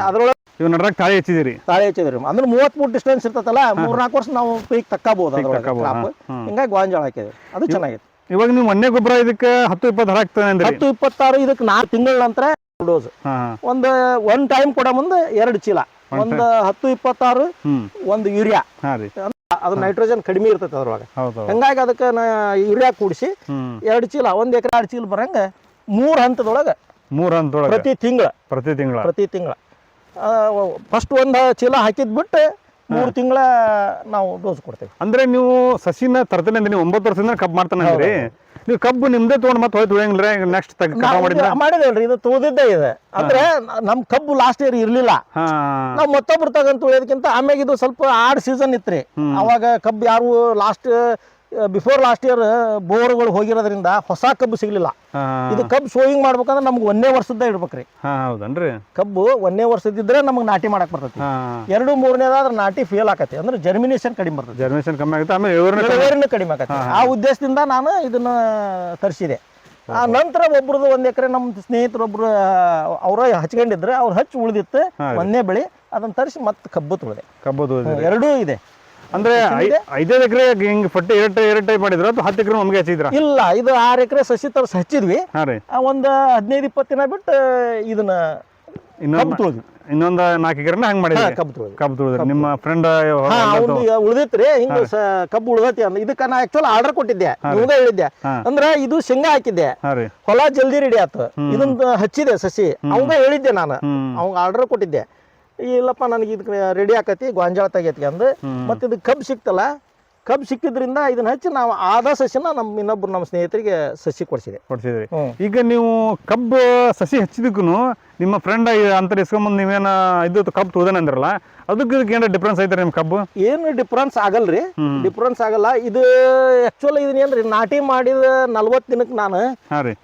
ಅದ್ರೊಳಗೆ ಇವ್ ನಡ್ರಾಗ ತಾಳಿ ಹಚ್ಚಿದಿರಿ ತಾಳೆ ಹಚ್ಚಿದ್ರಿ ಅಂದ್ರೆ ಮೂವತ್ ಮೂರು ಡಿಸ್ಟೆನ್ಸ್ ಇರ್ತೈತಲ್ಲ ಮೂರ್ನಾಲ್ಕು ವರ್ಷ ನಾವು ಪೀಕ್ ತಕ್ಕಬಹುದು ಹಿಂಗಾಗಿ ಗೋಂಜಾಳ ಹಾಕಿದ್ವಿ ಅದು ಚೆನ್ನಾಗಿತ್ತು ಇವಾಗ ನೀವು ಮೊನ್ನೆ ಗೊಬ್ಬರ ಇದಕ್ಕೆ ಹತ್ತು ಇಪ್ಪತ್ತು ಹತ್ತು ಇಪ್ಪತ್ತಾರು ಇದಕ್ಕೆ ನಾಲ್ಕು ತಿಂಗಳ ನಂತರ ಡೋಸ್. ಒಂದು ಒನ್ ಟೈಮ್ ಕೊಡ ಮುಂದೆ ಎರಡು ಚೀಲ. ಒಂದು ಹತ್ತು ಇಪ್ಪತ್ತಾರು ಒಂದು ಯೂರಿಯಾ. ಅದು ನೈಟ್ರೋಜನ್ ಕಡಿಮೆ ಇರ್ತೈತೆ ಅದ್ರೊಳಗೆ. ಹಂಗಾಗಿ ಅದಕ್ಕೆ ಯೂರಿಯಾ ಕೂಡಿಸಿ ಎರಡು ಚೀಲ ಒಂದು ಎಕರೆ ಎರಡು ಚೀಲ ಬರಂಗ ಮೂರು ಹಂತದೊಳಗೆ ಮೂರ್ ಹಂತದೊಳಗೆ. ಪ್ರತಿ ತಿಂಗಳ. ಪ್ರತಿ ತಿಂಗಳ. ಪ್ರತಿ ತಿಂಗಳ. ಫಸ್ಟ್ ಒಂದು ಚೀಲ ಹಾಕಿದ್ ಬಿಟ್ಟು ಮೂರು ತಿಂಗಳ ನಾವು ಡೋಸ್ ಕೊಡ್ತೇವೆ. ಅಂದ್ರೆ ನೀವು ಸಸಿನ ತರ್ತೇನೆ ಅಂದ್ರೆ ನೀವು ಒಂಬತ್ತು ವರ್ಷದಿಂದ ಕಬ್ ಮಾಡ್ತಾನೆ ನೀವು ಕಬ್ಬು ನಿಮ್ದೇ ತೊಗೊಂಡು ಮತ್ತೆ ಹೋಯ್ತು ಉಳಿಯಂಗಿಲ್ಲ ನೆಕ್ಸ್ಟ್ ತೆಗ್ ಕಟಾವ್ ಮಾಡಿದ್ರ? ಮಾಡಿದಲ್ರಿ ಇದು ತೋದಿದ್ದೇ ಇದೆ. ಅಂದ್ರೆ ನಮ್ ಕಬ್ಬು ಲಾಸ್ಟ್ ಇಯರ್ ಇರ್ಲಿಲ್ಲ. ನಾವ್ ಮತ್ತೊಬ್ರು ತಗಂತ ಉಳಿಯೋದಕ್ಕಿಂತ ಆಮ್ಯಾಗ ಇದು ಸ್ವಲ್ಪ ಆಡ್ ಸೀಸನ್ ಇತ್ರಿ. ಅವಾಗ ಕಬ್ಬು ಯಾರು ಲಾಸ್ಟ್ ಬಿಫೋರ್ ಲಾಸ್ಟ್ ಇಯರ್ ಬೋರ್ಗಳು ಹೋಗಿರೋದ್ರಿಂದ ಹೊಸ ಕಬ್ಬು ಸಿಗಲಿಲ್ಲ. ಇದು ಕಬ್ಬು ಶೋಯಿಂಗ್ ಮಾಡ್ಬೇಕಂದ್ರೆ ನಮ್ಗೆ ಒಂದೇ ವರ್ಷದ್ದ ಇಡ್ಬೇಕ್ರಿ ಹೌದನ್ರಿ? ಕಬ್ಬು ಒಂದೇ ವರ್ಷದಿದ್ರೆ ನಮ್ಗೆ ನಾಟಿ ಮಾಡಕ್ ಬರ್ತೈತಿ. ಎರಡು ಮೂರನೇದಾದ್ರೆ ನಾಟಿ ಫೇಲ್ ಆಕತಿ ಅಂದ್ರೆ ಜರ್ಮಿನೇಷನ್ ಕಡಿಮೆ ಬರ್ತದೆ ಜರ್ಮಿನೇಷನ್ ಕಮ್ಮಿ ಆಗುತ್ತೆ ಆಮೇಲೆ ಇಳುವರಿನ ಕಡಿಮೆ ಆಕತಿ ಆ ಉದ್ದೇಶದಿಂದ ನಾನು ಇದನ್ನ ತರಿಸಿದೆ. ಆ ನಂತರ ಒಬ್ರದ್ದು ಒಂದ್ ಎಕರೆ ನಮ್ ಸ್ನೇಹಿತರೊಬ್ರು ಅವ್ರ ಹಚ್ಕೊಂಡಿದ್ರೆ. ಅವ್ರು ಹಚ್ಚಿ ಉಳಿದಿತ್ತು. ಒಂದೇ ಬೆಳೆ. ಅದನ್ನ ತರಿಸಿ ಮತ್ತೆ ಕಬ್ಬು ತುಳಿದೆ. ಕಬ್ಬು ಎರಡೂ ಇದೆ. ಅಂದ್ರೆ ಐದೈದು ಎಕರೆ ಹಿಂಗ್ ಪಟ್ಟಿ ಎರಡು ಎರಡು ಟೈಪ್ ಮಾಡಿದ್ರು ಅಥವಾ ಹತ್ತು ಎಕರೆ ನಮ್ಗೆ ಹಚ್ಚಿದ್ರ? ಇಲ್ಲ ಇದು ಆರು ಎಕರೆ ಸಸಿ ತರ್ಸಿ ಹಚ್ಚಿದ್ವಿ. ಒಂದ್ ಹದಿನೈದು ಇಪ್ಪತ್ತು ದಿನ ಬಿಟ್ಟು ಇದನ್ನ ಇನ್ನ ಇನ್ನೊಂದು ನಾಲ್ಕು ಎಕರೆನ ಹಂಗ ಮಾಡಿದ್ರಿ? ಕಬ್ಬು ತುಳಿದ್ವಿ ಕಬ್ಬು ತುಳಿದ್ರಿ ನಿಮ್ಮ ಫ್ರೆಂಡ್ ಉಳ್ದೈತ್ರಿ ಹಿಂಗ ಕಬ್ಬು ಉಳ್ದೈತಿ ಅಂದ ಇದಕ್ಕ ನಾ ಆಕ್ಚುಲ್ ಆರ್ಡರ್ ಕೊಟ್ಟಿದ್ದೆ ನಿಮ್ಗೆ ಹೇಳಿದ್ದೆ. ಅಂದ್ರ ಇದು ಶೇಂಗಾ ಹಾಕಿದ್ದೆ. ಹೊಲ ಜಲ್ದಿ ರೆಡಿ ಆತು. ಇದನ್ನ ಹಚ್ಚಿದೆ ಸಸಿ. ಅವಂಗ ಹೇಳಿದ್ದೆ ನಾನು. ಅವಂಗ ಆರ್ಡರ್ ಕೊಟ್ಟಿದ್ದೆ. ಇಲ್ಲಪ್ಪ ನನಗೆ ಇದು ರೆಡಿ ಆಕತಿ ಗೊಂಜಾಳ ತೆಗೈತಿ ಅಂದು. ಮತ್ತೆ ಇದು ಕಬ್ಬು ಸಿಕ್ತಲ್ಲ ಕಬ್ಬು ಸಿಕ್ಕಿದ್ರಿಂದ ಇದನ್ನ ಹಚ್ಚಿ ನಾವು ಆದ ಸಸಿನ ನಮ್ಮ ಇನ್ನೊಬ್ರು ನಮ್ಮ ಸ್ನೇಹಿತರಿಗೆ ಸಸಿ ಕೊಡ್ಸಿದೆ. ಕೊಡ್ಸಿದ್ರಿ. ಈಗ ನೀವು ಕಬ್ಬು ಸಸಿ ಹಚ್ಚಿದಕ್ಕೂ ನಿಮ್ಮ ಫ್ರೆಂಡ್ ಅಂತ ಇಸ್ಕೊಂಬಂದು ನೀವೇನ ಇದು ಕಬ್ಬು ತೋದನ ಅಂದ್ರಲ್ಲ ಅದಕ್ಕೆ ಇದಕ್ಕೆ ಏನಾರ ಡಿಫ್ರೆನ್ಸ್ ಐತ್ರಿ ನಿಮ್ಮ ಕಬ್ಬು? ಏನು ಡಿಫ್ರೆನ್ಸ್ ಆಗಲ್ರಿ. ಡಿಫ್ರೆನ್ಸ್ ಆಗಲ್ಲ. ಇದು ಆಕ್ಚುಲಿ ಇದನ್ನ ಏನ್ರಿ ನಾಟಿ ಮಾಡಿದ ನಲ್ವತ್ತು ದಿನಕ್ಕೆ ನಾನು ಹಾ ರೀ.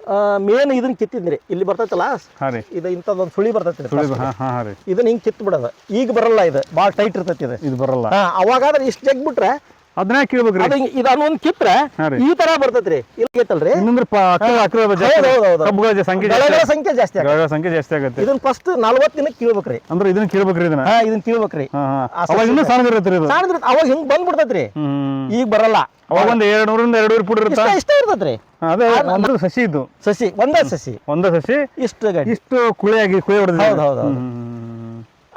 ಮೇನ್ ಇದನ್ನ ಕಿತ್ತಿದ್ರಿ ಇಲ್ಲಿ ಬರ್ತೈತಲ್ಲ? ಹಾ ರೀ. ಇದು ಇಂಥದ್ದೊಂದು ಸುಳಿ ಬರ್ತೈತಿ ಸುಳಿ ಹಾ ಹಾ ಹಾ ರೀ. ಇದನ್ನ ಹಿಂಗೆ ಕಿತ್ತು ಬಿಡೋದು ಈಗ ಬರಲ್ಲ ಇದು. ಭಾಳ ಟೈಟ್ ಇರ್ತೈತಿ ಇದು. ಇದು ಬರಲ್ಲ. ಹಾ ಅವಾಗಾದ್ರೆ ಇಷ್ಟು ಜಗ್ ಬಿಟ್ರೆ ಅದನ್ನ ಕೇಳ್ಬೇಕ್ರಿ. ಅದು ಹಿಂಗ್- ಇದು ಅದೊಂದು ಕಿತ್ರೆ ಹಾ ರೀ. ಈ ತರ ಬರ್ತೈತ್ರಿ. ಇಲ್ಲಿ ಇನ್ನೊಂದ್ರೆ ಪ- ಅಕ್ರ ಜಾಸ್ತಿ ಹೌದು, ಹೌದು, ಹೌದ್. ಕಬ್ಬುಗಳ ಸಂಖ್ಯೆ ಜಾಸ್ತಿ ಬೆಳೆಗಳ ಸಂಖ್ಯೆ ಜಾಸ್ತಿ ಆಗುತ್ತೆ. ಗಳಗಳ ಸಂಖ್ಯೆ ಜಾಸ್ತಿ ಆಗುತ್ತೆ. ಇದನ್ನ ಫಸ್ಟ್ ನಲ್ವತ್ತು ದಿನಕ್ಕೆ ಕೀಳ್ಬೇಕ್ರಿ. ಅಂದ್ರೆ ಇದನ್ನ ಕೇಳ್ಬೇಕ್ರಿ ಇದನ್ನ? ಹಾ ಇದನ್ನ ಕೀಳ್ಬೇಕ್ರಿ. ಹಾ ಹಾ. ಆ ಅವಾಗ ಇನ್ನೂ ಇದು. ಸಾಣಿದ್ರೆ ಅವಾಗ ಹಿಂಗ್ ಬಂದ್ಬಿಡ್ತೈತ್ರಿ? ಹ್ಮ್ ಈಗ ಬರಲ್ಲ. ಅವಾಗ ಒಂದ್ ಎರಡು ನೂರಿಂದ ಎರಡೂವರೆ ಫುಟ್ ಇರುತ್ತಾ? ಇಷ್ಟ ಇಷ್ಟ ಇರ್ತೈತ್ರಿ. ಅದೇ ಒಂದು ಸಸಿ ಇದ್ದು. ಸಸಿ ಒಂದ ಸಸಿ. ಒಂದ ಸಸಿ ಇಷ್ಟ ಗಡಿ ಇಷ್ಟು ಕುಳಿಯಾಗಿ ಕುಳಿ ಹೊಡೆದ ಹೌದು, ಹೌದ್ ಹೌದ್.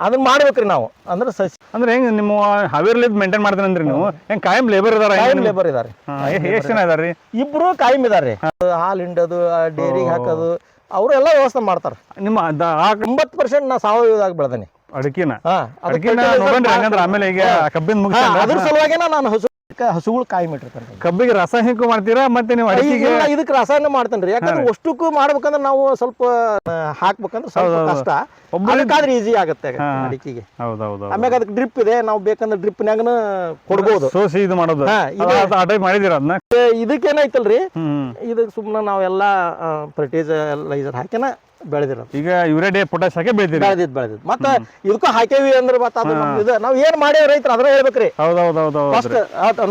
ಅದನ್ನ ಮಾಡ್ಬೇಕ್ರಿ ನಾವು. ಅಂದ್ರೆ ಸಸಿ ಅಂದ್ರೆ ಹೆಂಗ್ ನಿಮ್ಮ ಹಾವೇರ್ಲಿ ಮೇಂಟೈನ್ ಮಾಡ್ತೀನಿ ಅಂದ್ರಿ ನೀವು? ಹೆಂಗ್ ಕಾಯಂ ಲೇಬರ್ ಇದಾರ ಕಾಯಂ ಲೇಬರ್ ಇದಾರೆ ಎಷ್ಟು ಜನ ಇದಾರ್ರಿ. ಇಬ್ರು ಕಾಯಂ ಇದಾರೆ ಹಾಲು ಹಿಂಡೋದು ಡೈರಿಗೆ ಹಾಕೋದು ಅವರೆಲ್ಲ ವ್ಯವಸ್ಥೆ ಮಾಡ್ತಾರ. ನಿಮ್ಮ ಒಂಬತ್ತು ಪರ್ಸೆಂಟ್ ನಾ ಸಾವಯವದಾಗ ಬೆಳೆದೇನೆ. ಅಡಿಕೆನ? ಅಡಿಕೆನ ಆಮೇಲೆ ಈಗ ಕಬ್ಬಿನ ಮುಗಿಸ ಅದ್ರ ಸಲುವಾಗಿನ ನಾನು ಹಸು ಹಸುಗಳು ಕಾಯಿ ಮಾಡಿರ್ತಾರೆ ಕಬ್ಬಿಗೆ ರಾಸಾಯನಿಕ ಮಾಡ್ತೀರಾ ಮತ್ತೆ ನೀವು ಇಲ್ಲ ಇದಕ್ಕೆ ರಾಸಾಯನ ಮಾಡ್ತೇನೆ ಯಾಕಂದ್ರೆ ಅಷ್ಟಕ್ಕೂ ಮಾಡ್ಬೇಕಂದ್ರೆ ನಾವು ಸ್ವಲ್ಪ ಹಾಕ್ಬೇಕಂದ್ರೆ ಸ್ವಲ್ಪ ಕಷ್ಟ. ಅದಕ್ಕಾದ್ರೆ ಈಸಿ ಆಗುತ್ತೆ ಅಡಿಕೆಗೆ. ಹೌದೌದು ಆಮ್ಯಾಗ ಅದಕ್ಕೆ ಡ್ರಿಪ್ ಇದೆ ನಾವು ಬೇಕಂದ್ರೆ ಡ್ರಿಪ್ನ್ಯಾಗನ ಕೊಡ್ಬೋದು. ಸೋಸಿ ಇದು ಮಾಡೋದು. ಮಾಡಿದಿರ ಅದನ್ನ? ಇದಕ್ಕೇನೈತಲ್ರಿ? ಇದಕ್ಕೆ ಸುಮ್ಮನೆ ನಾವೆಲ್ಲ ಫರ್ಟಿಲೈಸರ್ ಹಾಕಿನ ಬೆಳೆದಿರೋದು. ಈಗ ಯೂರಿಯಾ ಡೇ ಪೊಟ್ಯಾಶ್ ಹಾಕಿ ಬೆಳಿತೀರಿ ಬೆಳೆದಿದ್ ಬೆಳೆದಿದ್. ಮತ್ತ ಇದಕ್ಕೂ ಹಾಕೇವಿ ಅಂದ್ರೆ ಮತ್ತೆ ಅದು ನಮ್ದು ಇದು. ನಾವು ಏನ್ ಮಾಡೇವಿ ರೈತರು ಅದ್ರ ಹೇಳ್ಬೇಕ್ರಿ. ಹೌದೌದೌದು ಫಸ್ಟ್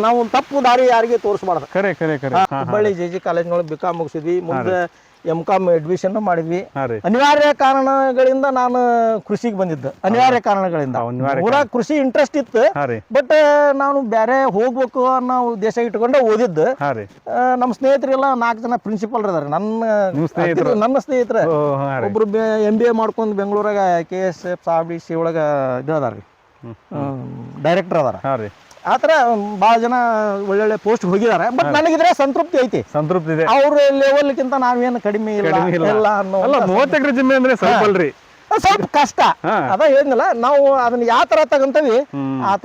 ನಾವು ತಪ್ಪು ದಾರಿ ಯಾರಿಗೆ ತೋರಿಸ್ಬಾರ್ದು. ಕರೆ ಕರೆ ಕರೆ. ಹುಬ್ಬಳ್ಳಿ ಜೆ ಜಿ ಕಾಲೇಜ್ನೊಳಗೆ ಬಿ ಕಾಮ್ ಮುಗಿಸಿದ್ವಿ. ಮುಂದೆ ಎಂ ಕಾಮ್ ಅಡ್ಮಿಷನ್ ಮಾಡಿದ್ವಿ. ಹಾ ರೀ. ಅನಿವಾರ್ಯ ಕಾರಣಗಳಿಂದ ನಾನು ಕೃಷಿಗೆ ಬಂದಿದ್ದೆ. ಅನಿವಾರ್ಯ ಕಾರಣಗಳಿಂದ. ಊರ ಅನಿವಾರ್ಯ ಪೂರಾ ಕೃಷಿ ಇಂಟ್ರೆಸ್ಟ್ ಇತ್ತು. ಹಾ ರೀ. ಬಟ್ ನಾನು ಬೇರೆ ಹೋಗ್ಬೇಕು ಅನ್ನೋ ಉದ್ದೇಶ ಇಟ್ಕೊಂಡು ಓದಿದ್ದು. ಹಾ ರೀ. ಆ, ನಮ್ಮ ಸ್ನೇಹಿತರೆಲ್ಲ ನಾಲ್ಕು ಜನ ಪ್ರಿನ್ಸಿಪಲ್ ಇದಾರೆ. ನನ್ನ ಸ್ನೇಹಿತರು? ನನ್ನ ಸ್ನೇಹಿತರ. ಓ ಹಾ ರೀ. ಒಬ್ರು ಎಂ ಬಿ ಎ ಮಾಡ್ಕೊಂಡು ಬೆಂಗಳೂರಾಗ ಕೆ ಎಸ್ ಎಫ್ ಸಾಬಿ ಸಿ ಒಳಗ ಇದು ಅದಾರ ರೀ ಡೈರೆಕ್ಟರ್ ಅದಾರ. ಹಾ ರೀ. ಆ ಥರ ಭಾಳ ಜನ ಒಳ್ಳೊಳ್ಳೆ ಪೋಸ್ಟ್ ಹೋಗಿದ್ದಾರೆ. ಬಟ್ ನನಗಿದ್ರೆ ಸಂತೃಪ್ತಿ ಐತಿ. ಸಂತೃಪ್ತಿ ಇದೆ. ಅವ್ರ ಲೆವೆಲ್ಗಿಂತ ನಾವೇನು ಕಡಿಮೆ ಇಲ್ಲ ಕಡಿಮೆ ಇಲ್ಲ. ಅನ್ನೋ ಅಲ್ಲ ಮೂವತ್ತು ಎಕರೆ ಜಮೀನು ಅಂದ್ರೆ ಸ್ವಲ್ಪ ಅಲ್ರಿ. ಸ್ವಲ್ಪ ಕಷ್ಟ. ಅದ ಏನಿಲ್ಲ ನಾವು ಅದನ್ನ ಯಾವ ತರ ತಗೊಂತೀವಿ ಆ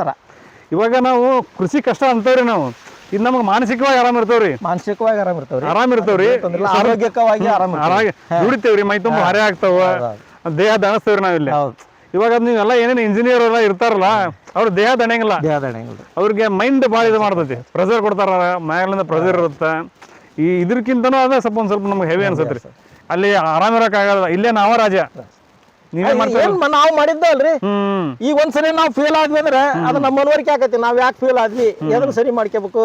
ಇವಾಗ ನಾವು ಕೃಷಿ ಕಷ್ಟ ಅಂತೇವ್ರಿ ನಾವು. ಇದು ನಮಗೆ ಮಾನಸಿಕವಾಗಿ ಆರಾಮ ಇರ್ತಾವ್ರಿ. ಮಾನಸಿಕವಾಗಿ ಆರಾಮ್ ಇರ್ತಾವ್ರಿ. ಆರಾಮ್ ಇರ್ತಾವ್ರಿ. ಆರೋಗ್ಯಕವಾಗಿ ಆರಾಮ್ ದುಡಿತೇವ್ರಿ ಮೈ ತುಂಬ ಹರೆ ಆಗ್ತಾವ. ದೇಹ ದಣಸ್ತೇವ್ರಿ ನಾವಿಲ್ಲಿ. ಹೌದು. ಇವಾಗ ನೀವೆಲ್ಲ ಏನೇನು ಇಂಜಿನಿಯರ್ ಎಲ್ಲ ಇರ್ತಾರಲ್ಲ ಅವ್ರ ದೇಹ ದಣೆಂಗಿಲ್ಲ ದೇಹ. ಅವ್ರಿಗೆ ಮೈಂಡ್ ಭಾಳ ಇದು ಮಾಡ್ತೈತಿ. ಪ್ರೆಸರ್ ಕೊಡ್ತಾರ ಮ್ಯಾಲಿಂದ ಪ್ರೆಸರ್ ಇರುತ್ತೆ. ಈ ಇದ್ರಕ್ಕಿಂತನೂ ಅದೇ ಸ್ವಲ್ಪ ಒಂದು ಸ್ವಲ್ಪ ನಮ್ಗೆ ಹೆವಿ ಅನ್ಸತ್ರಿ. ಅಲ್ಲಿ ಆರಾಮ ಇರೋಕ್ಕಾಗಲ್ಲ ಇಲ್ಲೇ ನಾವ ರಾಜ. ನೀವೇ ನಾವು ಮಾಡಿದ್ದಲ್ರಿ? ಈಗ ಒಂದ್ಸರಿ ನಾವು ಫೇಲ್ ಆದ್ವಿ ಅಂದ್ರೆ ಅದು ನಮ್ಮ ಮನವರಿಕೆ ಆಕತಿ. ನಾವ್ ಯಾಕೆ ಫೇಲ್ ಆದ್ವಿ? ಎದನ್ನ ಸರಿ ಮಾಡ್ಕೋಬೇಕು